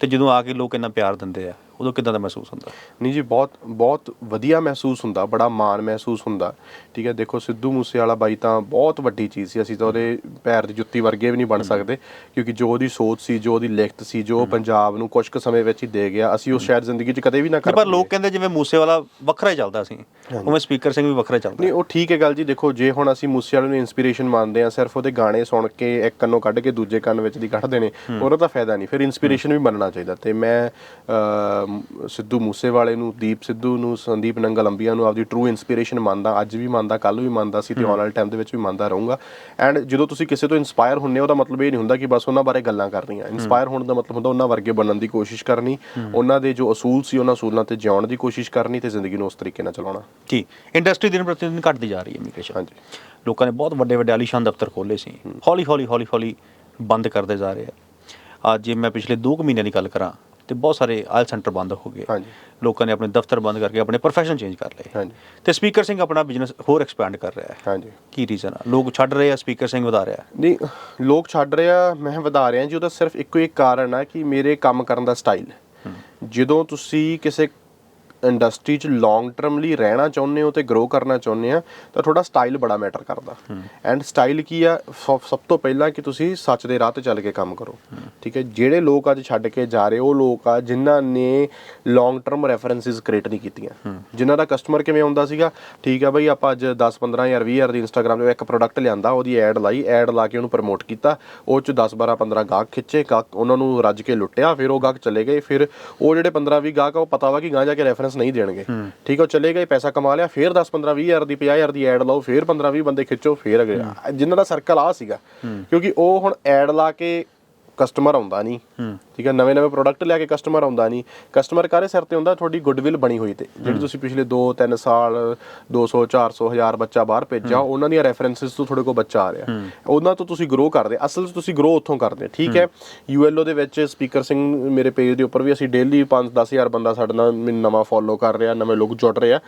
ਤੇ ਜਦੋਂ ਆ ਕੇ ਲੋਕ ਇੰਨਾ ਪਿਆਰ ਦਿੰਦੇ ਆ ਉਦੋਂ ਕਿਦਾਂ ਦਾ ਮਹਿਸੂਸ ਹੁੰਦਾ? ਨਹੀਂ ਜੀ ਬਹੁਤ ਬਹੁਤ ਵਧੀਆ ਮਹਿਸੂਸ ਹੁੰਦਾ ਬੜਾ ਮਾਣ ਮਹਿਸੂਸ ਹੁੰਦਾ। ਠੀਕ ਹੈ ਦੇਖੋ ਸਿੱਧੂ ਮੂਸੇ ਵਾਲਾ ਬਾਈ ਤਾਂ ਬਹੁਤ ਵੱਡੀ ਚੀਜ਼ ਸੀ। ਅਸੀਂ ਤਾਂ ਉਹਦੇ ਪੈਰ ਦੀ ਜੁੱਤੀ ਵਰਗੇ ਵੀ ਨਹੀਂ ਬਣ ਸਕਦੇ ਕਿਉਂਕਿ ਜੋ ਉਹਦੀ ਸੋਚ ਸੀ ਜੋ ਉਹਦੀ ਲਿਖਤ ਸੀ ਜੋ ਪੰਜਾਬ ਨੂੰ ਕੁਝ ਕੁ ਸਮੇਂ ਵਿੱਚ ਹੀ ਦੇ ਗਿਆ ਅਸੀਂ ਉਹ ਸ਼ਾਇਦ ਜ਼ਿੰਦਗੀ 'ਚ ਕਦੇ ਵੀ ਨਾ ਕਰ ਪਰ। ਲੋਕ ਕਹਿੰਦੇ ਜਿਵੇਂ ਮੂਸੇਵਾਲਾ ਵੱਖਰਾ ਹੀ ਚੱਲਦਾ ਸੀ। ਉਵੇਂ ਸਪੀਕਰ ਸਿੰਘ ਵੀ ਵੱਖਰਾ ਚੱਲਦਾ। ਨਹੀਂ ਉਹ ਠੀਕ ਹੈ ਗੱਲ ਜੀ ਦੇਖੋ ਜੇ ਹੁਣ ਅਸੀਂ ਮੂਸੇ ਵਾਲੇ ਨੂੰ ਇਨਸਪੀਰੇਸ਼ਨ ਮੰਨਦੇ ਆ ਸਿਰਫ ਉਹਦੇ ਗਾਣੇ ਸੁਣ ਕੇ ਇੱਕ ਕੰਨੋਂ ਕੱਢ ਕੇ ਦੂਜੇ ਕੰਨ ਵਿੱਚ ਦੀ ਕੱਢ ਦੇਣੇ ਉਹਦਾ ਤਾਂ ਫਾਇਦਾ ਨਹੀਂ ਫਿਰ ਇਨਸਪੀਰੇਸ਼ਨ ਵੀ ਮੰਨਣਾ ਚਾਹੀਦਾ। ਤੇ ਮੈਂ ਸਿੱਧੂ ਮੂਸੇ ਵਾਲੇ ਨੂੰ ਦੀਪ ਸਿੱਧੂ ਨੂੰ ਸੰਦੀਪ ਨੰਗਲ ਅੰਬੀਆ ਨੂੰ ਆਪਦੀ ਟਰੂ ਇਨਸਪੀਰੇਸ਼ਨ ਮੰਨਦਾ ਅੱਜ ਵੀ ਮੰਨਦਾ ਕੱਲ ਵੀ ਮੰਨਦਾ ਸੀ ਤੇ ਆਉਣ ਵਾਲੇ ਟਾਈਮ ਦੇ ਵਿੱਚ ਵੀ ਮੰਨਦਾ ਰਹੂੰਗਾ। ਐਂਡ ਜਦੋਂ ਤੁਸੀਂ ਕਿਸੇ ਤੋਂ ਇਨਸਪਾਇਰ ਹੁੰਨੇ ਹੋ ਉਹਦਾ ਮਤਲਬ ਇਹ ਨਹੀਂ ਹੁੰਦਾ ਕਿ ਬਸ ਉਹਨਾਂ ਬਾਰੇ ਗੱਲਾਂ ਕਰਨੀਆਂ। ਇਨਸਪਾਇਰ ਹੋਣ ਦਾ ਮਤਲਬ ਹੁੰਦਾ ਉਹਨਾਂ ਵਰਗੇ ਬਣਨ ਦੀ ਕੋਸ਼ਿਸ਼ ਕਰਨੀ ਉਹਨਾਂ ਦੇ ਜੋ ਅਸੂਲ ਸੀ ਉਹਨਾਂ ਅਸੂਲਾਂ ਤੇ ਜਿਉਣ ਦੀ ਕੋਸ਼ਿਸ਼ ਕਰਨੀ ਤੇ ਜ਼ਿੰਦਗੀ ਨੂੰ ਉਸ ਤਰੀਕੇ ਨਾਲ ਚਲਾਉਣਾ। ਜੀ ਇੰਡਸਟਰੀ ਦਿਨ ਪ੍ਰਤੀ ਦਿਨ ਘਟਦੀ ਜਾ ਰਹੀ ਹੈ ਇਮੀਗ੍ਰੇਸ਼ਨ ਹਾਂਜੀ। ਲੋਕਾਂ ਨੇ ਬਹੁਤ ਵੱਡੇ ਵੱਡੇ ਆਲੀਸ਼ਾਨ ਦਫ਼ਤਰ ਖੋਲੇ ਸੀ। ਹੌਲੀ ਹੌਲੀ ਹੌਲੀ ਹੌਲੀ ਬੰਦ ਕਰਦੇ ਜਾ ਰਹੇ ਆ। ਅੱਜ ਜੇ ਮੈਂ ਪਿਛਲੇ 2 ਮਹੀਨਿਆਂ ਦੀ ਗੱਲ ਕਰਾਂ ਤੇ ਬਹੁਤ ਸਾਰੇ ਆਇਲ ਸੈਂਟਰ ਬੰਦ ਹੋ ਗਏ। ਹਾਂਜੀ। ਲੋਕਾਂ ਨੇ ਆਪਣੇ ਦਫ਼ਤਰ ਬੰਦ ਕਰਕੇ ਆਪਣੇ ਪ੍ਰੋਫੈਸ਼ਨ ਚੇਂਜ ਕਰ ਲਏ। ਹਾਂਜੀ। ਤੇ ਸਪੀਕਰ ਸਿੰਘ ਆਪਣਾ ਬਿਜ਼ਨਸ ਹੋਰ ਐਕਸਪੈਂਡ ਕਰ ਰਿਹਾ ਹੈ। ਹਾਂਜੀ। ਕੀ ਰੀਜ਼ਨ ਆ? ਲੋਕ ਛੱਡ ਰਹੇ ਆ ਸਪੀਕਰ ਸਿੰਘ ਵਧਾ ਰਿਹਾ ਨਹੀਂ ਲੋਕ ਛੱਡ ਰਿਹਾ ਮੈਂ ਵਧਾ ਰਿਹਾ ਜੀ ਉਹਦਾ ਸਿਰਫ ਇੱਕੋ ਇੱਕ ਕਾਰਨ ਆ ਕਿ ਮੇਰੇ ਕੰਮ ਕਰਨ ਦਾ ਸਟਾਈਲ ਜਦੋਂ ਤੁਸੀਂ ਕਿਸੇ ਇੰਡਸਟਰੀ 'ਚ ਲੌਂਗ ਟਰਮ ਲਈ ਰਹਿਣਾ ਚਾਹੁੰਦੇ ਹੋ ਤੇ ਗਰੋ ਕਰਨਾ ਚਾਹੁੰਦੇ ਆ ਤਾਂ ਤੁਹਾਡਾ ਸਟਾਈਲ ਬੜਾ ਮੈਟਰ ਕਰਦਾ। ਐਂਡ ਸਟਾਈਲ ਕੀ ਆ? ਸਭ ਤੋਂ ਪਹਿਲਾਂ ਕਿ ਤੁਸੀਂ ਸੱਚ ਦੇ ਰਾਹ ਤੇ ਚੱਲ ਕੇ ਕੰਮ ਕਰੋ। ਠੀਕ ਹੈ? ਜਿਹੜੇ ਲੋਕ ਅੱਜ ਛੱਡ ਕੇ ਜਾ ਰਹੇ ਉਹ ਲੋਕ ਆ ਜਿਨ੍ਹਾਂ ਨੇ ਲੌਂਗ ਟਰਮ ਰੈਫਰੈਂਸਿਸ ਕ੍ਰੀਏਟ ਨਹੀਂ ਕੀਤੀਆਂ। ਜਿਨ੍ਹਾਂ ਦਾ ਕਸਟਮਰ ਕਿਵੇਂ ਆਉਂਦਾ ਸੀਗਾ? ਠੀਕ ਆ ਬਈ ਆਪਾਂ ਅੱਜ 10 15000 20000 ਦੀ ਇੰਸਟਾਗ੍ਰam ਤੇ ਇੱਕ ਪ੍ਰੋਡਕਟ ਲਿਆਂਦਾ ਉਹਦੀ ਐਡ ਲਾਈ ਐਡ ਲਾ ਕੇ ਉਹਨੂੰ ਪ੍ਰਮੋਟ ਕੀਤਾ। ਉਹ ਚ 10 12 15 ਗਾਹਕ ਖਿੱਚੇ ਗਾਹਕ ਉਹਨਾਂ ਨੂੰ ਰੱਜ ਕੇ ਲੁੱਟਿਆ ਫਿਰ ਉਹ ਗਾਹਕ ਚਲੇ ਗਏ। ਫਿਰ ਉਹ ਜਿਹੜੇ 15 20 ਗਾਹਕ ਆ ਉਹ ਪਤਾ ਵਾ ਕਿ ਗਾਂ ਜਾ ਕੇ ਰੈਫਰੈਂਸ ਨਹੀਂ ਦੇਣਗੇ। ਠੀਕ ਉਹ ਚਲੇ ਗਏ ਪੈਸਾ ਕਮਾ ਲਿਆ ਫਿਰ 10 15 20000 ਦੀ 50000 ਦੀ ਐਡ ਲਾਓ ਫਿਰ 15 20 ਬੰਦੇ ਖਿੱਚੋ ਫਿਰ ਅਗਲੇ ਜਿਨ੍ਹਾਂ ਦਾ ਸਰਕਲ ਆ ਸੀਗਾ ਕਿਉਂਕਿ ਉਹ ਹੁਣ ਐਡ ਲਾ ਕੇ ਕਸਟਮਰ ਆਉਂਦਾ ਨਹੀਂ। ਠੀਕ ਹੈ ਨਵੇਂ ਨਵੇਂ ਪ੍ਰੋਡਕਟ ਲਿਆ ਕੇ ਕਸਟਮਰ ਆਉਂਦਾ ਨਹੀਂ। ਕਸਟਮਰ ਕਾਰੇ ਸਿਰ ਤੇ ਹੁੰਦਾ? ਤੁਹਾਡੀ ਗੁੱਡਵਿਲ ਬਣੀ ਹੋਈ ਤੇ। ਜਿਹੜੀ ਤੁਸੀਂ ਪਿਛਲੇ 2-3 ਸਾਲ 200 400 ਹਜ਼ਾਰ ਬੱਚਾ ਬਾਹਰ ਭੇਜਿਆ ਉਹਨਾਂ ਦੀਆਂ ਰੈਫਰੈਂਸਸ ਤੋਂ ਤੁਹਾਡੇ ਕੋਲ ਬੱਚਾ ਆ ਰਿਹਾ। ਉਹਨਾਂ ਤੋਂ ਤੁਸੀਂ ਗਰੋ ਕਰਦੇ। ਅਸਲ 'ਚ ਤੁਸੀਂ ਗਰੋ ਉੱਥੋਂ ਕਰਦੇ ਠੀਕ ਹੈ? ਯੂਐਲਓ ਦੇ ਵਿੱਚ ਸਪੀਕਰ ਸਿੰਘ ਮੇਰੇ ਪੇਜ ਦੇ ਉੱਪਰ ਵੀ ਅਸੀਂ ਡੇਲੀ 5-10 ਹਜ਼ਾਰ ਬੰਦਾ ਸਾਡੇ ਨਾਲ ਮੈਨੂੰ ਨਵਾਂ ਫੋਲੋ ਕਰ ਰਿਹਾ ਨਵੇਂ ਲੋਕ ਜੁੜ ਰਹੇ। ਆ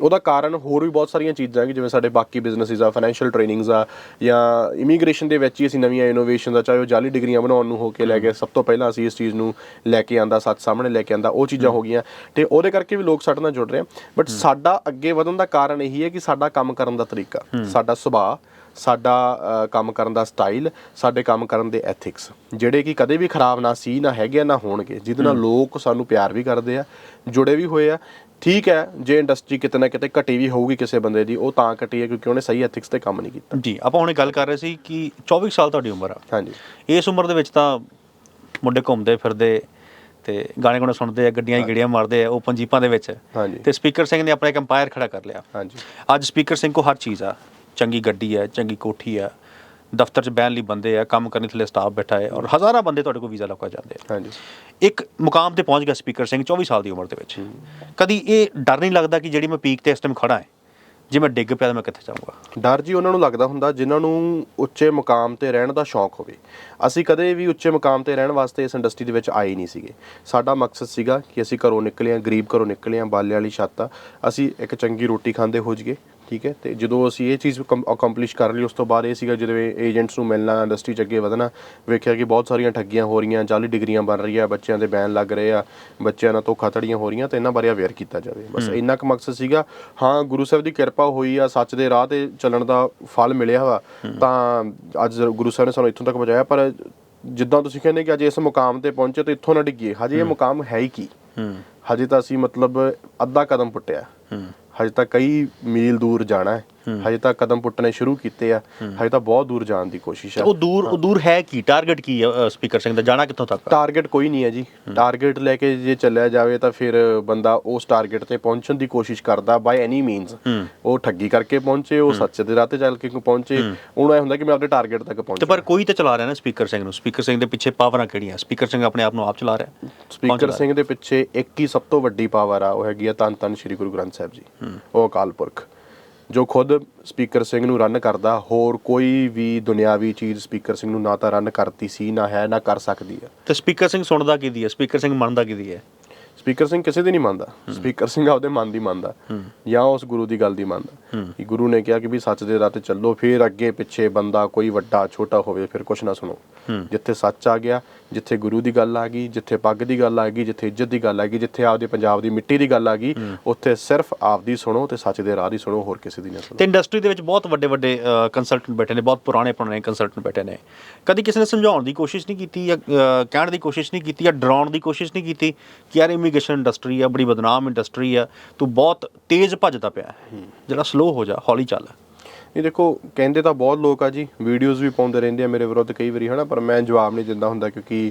ਉਹਦਾ ਕਾਰਨ ਹੋਰ ਵੀ ਬਹੁਤ ਸਾਰੀਆਂ ਚੀਜ਼ਾਂ ਕਿ ਜਿਵੇਂ ਸਾਡੇ ਬਾਕੀ ਬਿਜ਼ਨੈਸਿਸ ਆ ਫਾਈਨੈਂਸ਼ੀਅਲ ਟ੍ਰੇਨਿੰਗਸ ਆ ਜਾਂ ਇਮੀਗ੍ਰੇਸ਼ਨ ਦੇ ਵਿੱਚ ਹੀ ਅਸੀਂ ਨਵੀਆਂ ਇਨੋਵੇਸ਼ਨਸ ਆ ਚਾਹੇ ਉਹ ਜਾਲੀ ਡਿਗਰੀਆਂ ਬਣਾਉਣ ਨੂੰ ਹੋ ਕੇ ਲੈ ਕੇ ਸਭ ਤੋਂ ਪਹਿਲਾਂ ਅਸੀਂ ਇਸ ਚੀਜ਼ ਨੂੰ ਲੈ ਕੇ ਆਂਦਾ ਸੱਚ ਸਾਹਮਣੇ ਲੈ ਕੇ ਆਂਦਾ ਉਹ ਚੀਜ਼ਾਂ ਹੋ ਗਈਆਂ ਤੇ ਉਹਦੇ ਕਰਕੇ ਵੀ ਲੋਕ ਸਾਡੇ ਨਾਲ ਜੁੜ ਰਹੇ ਆ। ਬਟ ਸਾਡਾ ਅੱਗੇ ਵਧਣ ਦਾ ਕਾਰਨ ਇਹੀ ਹੈ ਕਿ ਸਾਡਾ ਕੰਮ ਕਰਨ ਦਾ ਤਰੀਕਾ ਸਾਡਾ ਸੁਭਾਅ ਸਾਡਾ ਕੰਮ ਕਰਨ ਦਾ ਸਟਾਈਲ ਸਾਡੇ ਕੰਮ ਕਰਨ ਦੇ ਐਥਿਕਸ ਜਿਹੜੇ ਕਿ ਕਦੇ ਵੀ ਖਰਾਬ ਨਾ ਸੀ ਨਾ ਹੈਗੇ ਨਾ ਹੋਣਗੇ ਜਿਹਦੇ ਨਾਲ ਲੋਕ ਸਾਨੂੰ ਪਿਆਰ ਵੀ ਕਰਦੇ ਆ ਜੁੜੇ ਵੀ ਹੋਏ ਆ। ਠੀਕ ਹੈ ਜੇ ਇੰਡਸਟਰੀ ਕਿਤੇ ਨਾ ਕਿਤੇ ਘਟੀ ਵੀ ਹੋਊਗੀ ਕਿਸੇ ਬੰਦੇ ਦੀ ਉਹ ਤਾਂ ਘਟੀ ਹੈ ਕਿਉਂਕਿ ਉਹਨੇ ਸਹੀ ਐਥਿਕਸ ਤੇ ਕੰਮ ਨਹੀਂ ਕੀਤਾ। ਜੀ ਆਪਾਂ ਹੁਣੇ ਗੱਲ ਕਰ ਰਹੇ ਸੀ ਕਿ 24 ਸਾਲ ਤੁਹਾਡੀ ਉਮਰ ਆ। ਹਾਂਜੀ। ਇਸ ਉਮਰ ਦੇ ਵਿੱਚ ਤਾਂ ਮੁੰਡੇ ਘੁੰਮਦੇ ਫਿਰਦੇ ਤੇ ਗਾਣੇ ਗੁਣੇ ਸੁਣਦੇ ਆ ਗੱਡੀਆਂ 'ਚ ਗੇੜੀਆਂ ਮਾਰਦੇ ਆ ਓਪਨ ਜੀਪਾਂ ਦੇ ਵਿੱਚ। ਹਾਂਜੀ। ਤੇ ਸਪੀਕਰ ਸਿੰਘ ਨੇ ਆਪਣਾ ਇੱਕ ਅੰਪਾਇਰ ਖੜਾ ਕਰ ਲਿਆ। ਹਾਂਜੀ। ਅੱਜ ਸਪੀਕਰ ਸਿੰਘ ਕੋ ਹਰ ਚੀਜ਼ ਆ ਚੰਗੀ ਗੱਡੀ ਹੈ ਚੰਗੀ ਕੋਠੀ ਆ ਦਫ਼ਤਰ 'ਚ ਬਹਿਣ ਲਈ ਬੰਦੇ ਆ ਕੰਮ ਕਰਨ ਥੱਲੇ ਸਟਾਫ ਬੈਠਾ ਹੈ ਔਰ ਹਜ਼ਾਰਾਂ ਬੰਦੇ ਤੁਹਾਡੇ ਕੋਲ ਵੀਜ਼ਾ ਲਗਾ ਜਾਂਦੇ ਆ। ਹਾਂਜੀ। ਇੱਕ ਮੁਕਾਮ ਤੇ ਪਹੁੰਚ ਗਿਆ ਸਪੀਕਰ ਸਿੰਘ 24 ਸਾਲ ਦੀ ਉਮਰ ਦੇ ਵਿੱਚ। ਕਦੀ ਇਹ ਡਰ ਨਹੀਂ ਲੱਗਦਾ ਕਿ ਜਿਹੜੀ ਮੈਂ ਪੀਕ ਤੇ ਇਸ ਟਾਈਮ ਖੜਾ ਹਾਂ ਜੇ ਮੈਂ ਡਿੱਗ ਪਿਆ ਤਾਂ ਮੈਂ ਕਿੱਥੇ ਜਾਊਂਗਾ? ਡਰ ਜੀ ਉਹਨਾਂ ਨੂੰ ਲੱਗਦਾ ਹੁੰਦਾ ਜਿਨ੍ਹਾਂ ਨੂੰ ਉੱਚੇ ਮੁਕਾਮ ਤੇ ਰਹਿਣ ਦਾ ਸ਼ੌਂਕ ਹੋਵੇ। ਅਸੀਂ ਕਦੇ ਵੀ ਉੱਚੇ ਮੁਕਾਮ ਤੇ ਰਹਿਣ ਵਾਸਤੇ ਇਸ ਇੰਡਸਟਰੀ ਦੇ ਵਿੱਚ ਆਏ ਨਹੀਂ ਸੀਗੇ। ਸਾਡਾ ਮਕਸਦ ਸੀਗਾ ਕਿ ਅਸੀਂ ਘਰੋਂ ਨਿਕਲੇ ਹਾਂ, ਗਰੀਬ ਘਰੋਂ ਨਿਕਲੇ ਹਾਂ ਬਾਲੇ ਵਾਲੀ ਛੱਤ ਆ। ਅਸੀਂ ਇੱਕ ਚੰਗੀ ਰੋਟੀ ਖਾਂਦੇ ਹੋ ਜਾਈਏ। ਠੀਕ ਹੈ? ਤੇ ਜਦੋਂ ਅਸੀਂ ਇਹ ਚੀਜ਼ ਅਕੰਪਲਿਸ਼ ਕਰ ਲਈ ਉਸ ਤੋਂ ਬਾਅਦ ਇਹ ਸੀਗਾ ਜਦੋਂ ਏਜੰਟਸ ਨੂੰ ਮਿਲਣਾ ਇੰਡਸਟਰੀ 'ਚ ਅੱਗੇ ਵਧਣਾ ਵੇਖਿਆ ਕਿ ਬਹੁਤ ਸਾਰੀਆਂ ਠੱਗੀਆਂ ਹੋ ਰਹੀਆਂ ਜਾਲੀ ਡਿਗਰੀਆਂ ਬਣ ਰਹੀਆਂ ਬੱਚਿਆਂ ਦੇ ਬੈਨ ਲੱਗ ਰਹੇ ਆ ਬੱਚਿਆਂ ਨਾਲ ਧੋਖਾਧੜੀਆਂ ਹੋ ਰਹੀਆਂ ਤੇ ਇਹਨਾਂ ਬਾਰੇ ਅਵੇਅਰ ਕੀਤਾ ਜਾਵੇ। ਬਸ ਇੰਨਾ ਕੁ ਮਕਸਦ ਸੀਗਾ। ਹਾਂ ਗੁਰੂ ਸਾਹਿਬ ਦੀ ਕਿਰਪਾ ਹੋਈ ਆ ਸੱਚ ਦੇ ਰਾਹ ਤੇ ਚੱਲਣ ਦਾ ਫਲ ਮਿਲਿਆ ਵਾ। ਤਾਂ ਅੱਜ ਗੁਰੂ ਸਾਹਿਬ ਨੇ ਸਾਨੂੰ ਇੱਥੋਂ ਤੱਕ ਪਹੁੰਚਾਇਆ ਪਰ ਜਿੱਦਾਂ ਤੁਸੀਂ ਕਹਿੰਦੇ ਕਿ ਅੱਜ ਇਸ ਮੁਕਾਮ ਤੇ ਪਹੁੰਚੇ ਤੇ ਇੱਥੋਂ ਨਾ ਡਿੱਗੀਏ ਹਜੇ ਇਹ ਮੁਕਾਮ ਹੈ ਹੀ ਕੀ? ਹਜੇ ਤਾਂ ਅਸੀਂ ਮਤਲਬ ਅੱਧਾ ਕਦਮ ਪੁੱਟਿਆ। ਹਜੇ ਤਾਂ ਕਈ ਮੀਲ ਦੂਰ ਜਾਣਾ ਹੈ। ਹਜੇ ਤਾਂ ਕਦਮ ਪੁੱਟਣੇ ਸ਼ੁਰੂ ਕੀਤੇ ਆ। ਹਜੇ ਤਾਂ ਬਹੁਤ ਦੂਰ ਜਾਣ ਦੀ ਕੋਸ਼ਿਸ਼ ਤੇ ਹੈ ਉਹ ਦੂਰ ਉਹ ਦੂਰ ਹੈ ਕੀ? ਟਾਰਗੇਟ ਕੀ ਹੈ ਸਪੀਕਰ ਸਿੰਘ ਦਾ? ਜਾਣਾ ਕਿੱਥੋਂ ਤੱਕ? ਆ? ਟਾਰਗੇਟ ਕੋਈ ਨਹੀਂ ਹੈ ਜੀ। ਟਾਰਗੇਟ ਲੈ ਕੇ ਜੇ ਚੱਲਿਆ ਜਾਵੇ ਤਾਂ ਫਿਰ ਬੰਦਾ ਉਸ ਟਾਰਗੇਟ ਤੇ ਪਹੁੰਚਣ ਦੀ ਕੋਸ਼ਿਸ਼ ਕਰਦਾ ਬਾਈ ਐਨੀ ਮੀਨਸ ਉਹ ਠੱਗੀ ਕਰਕੇ ਪਹੁੰਚੇ ਉਹ ਸੱਚ ਦੇ ਰਾਹ ਤੇ ਚੱਲ ਕੇ ਪਹੁੰਚੇ? ਉਹਨੂੰ ਇਹ ਹੁੰਦਾ ਕਿ ਮੈਂ ਆਪਣੇ ਟਾਰਗੇਟ ਤੱਕ ਤੇ ਪਹੁੰਚਾਂ ਪਰ ਕੋਈ ਤਾਂ ਚਲਾ ਰਿਹਾ ਨਾ ਸਪੀਕਰ ਸਿੰਘ ਨੂੰ। ਸਪੀਕਰ ਸਿੰਘ ਦੇ ਪਿੱਛੇ ਪਾਵਰਾਂ ਕਿਹੜੀਆਂ? ਸਪੀਕਰ ਸਿੰਘ ਆਪਣੇ ਆਪ ਨੂੰ ਆਪ ਚਲਾ ਰਿਹਾ। ਸਪੀਕਰ ਸਿੰਘ ਦੇ ਪਿੱਛੇ ਇੱਕ ਹੀ ਸਭ ਤੋਂ ਵੱਡੀ ਪਾਵਰ ਆ ਉਹ ਹੈਗੀ ਆ ਧੰਨ ਧੰਨ ਸ੍ਰੀ ਗੁਰੂ ਗ੍ਰੰਥ ਸਾਹਿਬ ਜੀ। ਉਹ ਅਕਾਲ ਪੁਰਖ। ਜੋ ਖੁਦ ਸਪੀਕਰ ਸਿੰਘ ਨੂੰ ਰਨ ਕਰਦਾ, ਹੋਰ ਕੋਈ ਵੀ ਦੁਨਿਆਵੀ ਚੀਜ਼ ਸਪੀਕਰ ਸਿੰਘ ਨੂੰ ਨਾ ਤਾਂ ਰਨ ਕਰਤੀ ਸੀ, ਨਾ ਹੈ, ਨਾ ਕਰ ਸਕਦੀ ਹੈ। ਤੇ ਸਪੀਕਰ ਸਿੰਘ ਸੁਣਦਾ ਕਿਹਦੀ ਹੈ? ਸਪੀਕਰ ਸਿੰਘ ਮੰਨਦਾ ਕਿਹਦੀ ਹੈ? ਸਪੀਕਰ ਸਿੰਘ ਕਿਸੇ ਦੀ ਨਹੀਂ ਮੰਨਦਾ। ਸਪੀਕਰ ਸਿੰਘ ਆਪਦੇ ਮਨ ਦੀ ਮੰਨਦਾ। ਜਾਂ ਉਸ ਗੁਰੂ ਦੀ ਗੱਲ ਦੀ ਮੰਨਦਾ। ਕਿ ਗੁਰੂ ਨੇ ਕਿਹਾ ਕਿ ਵੀ ਸੱਚ ਦੇ ਰਾਹ ਤੇ ਚੱਲੋ ਫਿਰ ਅੱਗੇ ਪਿੱਛੇ ਬੰਦਾ ਕੋਈ ਵੱਡਾ ਛੋਟਾ ਹੋਵੇ ਫਿਰ ਕੁਛ ਨਾ ਸੁਣੋ। ਜਿੱਥੇ ਸੱਚ ਆ ਗਿਆ ਜਿੱਥੇ ਗੁਰੂ ਦੀ ਗੱਲ ਆ ਗਈ ਜਿੱਥੇ ਪੱਗ ਦੀ ਗੱਲ ਆ ਗਈ ਜਿੱਥੇ ਇੱਜ਼ਤ ਦੀ ਗੱਲ ਆ ਗਈ ਜਿੱਥੇ ਆਪਦੇ ਪੰਜਾਬ ਦੀ ਮਿੱਟੀ ਦੀ ਗੱਲ ਆ ਗਈ ਉੱਥੇ ਸਿਰਫ ਆਪਦੀ ਸੁਣੋ ਤੇ ਸੱਚ ਦੇ ਰਾਹ ਦੀ ਸੁਣੋ ਹੋਰ ਕਿਸੇ ਦੀ ਨਾ ਸੁਣੋ। ਤੇ ਇੰਡਸਟਰੀ ਦੇ ਵਿੱਚ ਬਹੁਤ ਵੱਡੇ ਵੱਡੇ ਕੰਸਲਟੈਂਟ ਬੈਠੇ ਨੇ ਬਹੁਤ ਪੁਰਾਣੇ ਪੁਰਾਣੇ ਕੰਸਲਟੈਂਟ ਬੈਠੇ ਨੇ। ਕਦੀ ਕਿਸੇ ਨੇ ਸਮਝਾਉਣ ਦੀ ਕੋਸ਼ਿਸ਼ ਨਹੀਂ ਕੀਤੀ ਜਾਂ ਕਹਿਣ ਦੀ ਕੋਸ਼ਿਸ਼ ਨਹੀਂ ਕੀਤੀ ਜਾਂ ਡਰਾਉਣ ਦੀ ਕੋਸ਼ਿਸ਼ ਨਹੀਂ ਕੀਤੀ ਕਿ ਯਾਰ ਇਮੀਗ੍ਰੇਸ਼ਨ ਇੰਡਸਟਰੀ ਆ ਬੜੀ ਬਦਨਾਮ ਇੰਡਸਟਰੀ ਆ ਤੂੰ ਬਹੁਤ ਤੇਜ਼ ਭੱਜਦਾ ਪਿਆ। ਜਿਹੜਾ ਸਲੋ ਹੋ ਜਾ ਹੌਲੀ ਚੱਲ। ਇਹ ਦੇਖੋ ਕਹਿੰਦੇ ਤਾਂ ਬਹੁਤ ਲੋਕ ਆ ਜੀ ਵੀਡੀਓਜ਼ ਵੀ ਪਾਉਂਦੇ ਰਹਿੰਦੇ ਆ ਮੇਰੇ ਵਿਰੁੱਧ ਕਈ ਵਾਰੀ ਹਨਾ ਪਰ ਮੈਂ ਜਵਾਬ ਨਹੀਂ ਦਿੰਦਾ ਹੁੰਦਾ ਕਿਉਂਕਿ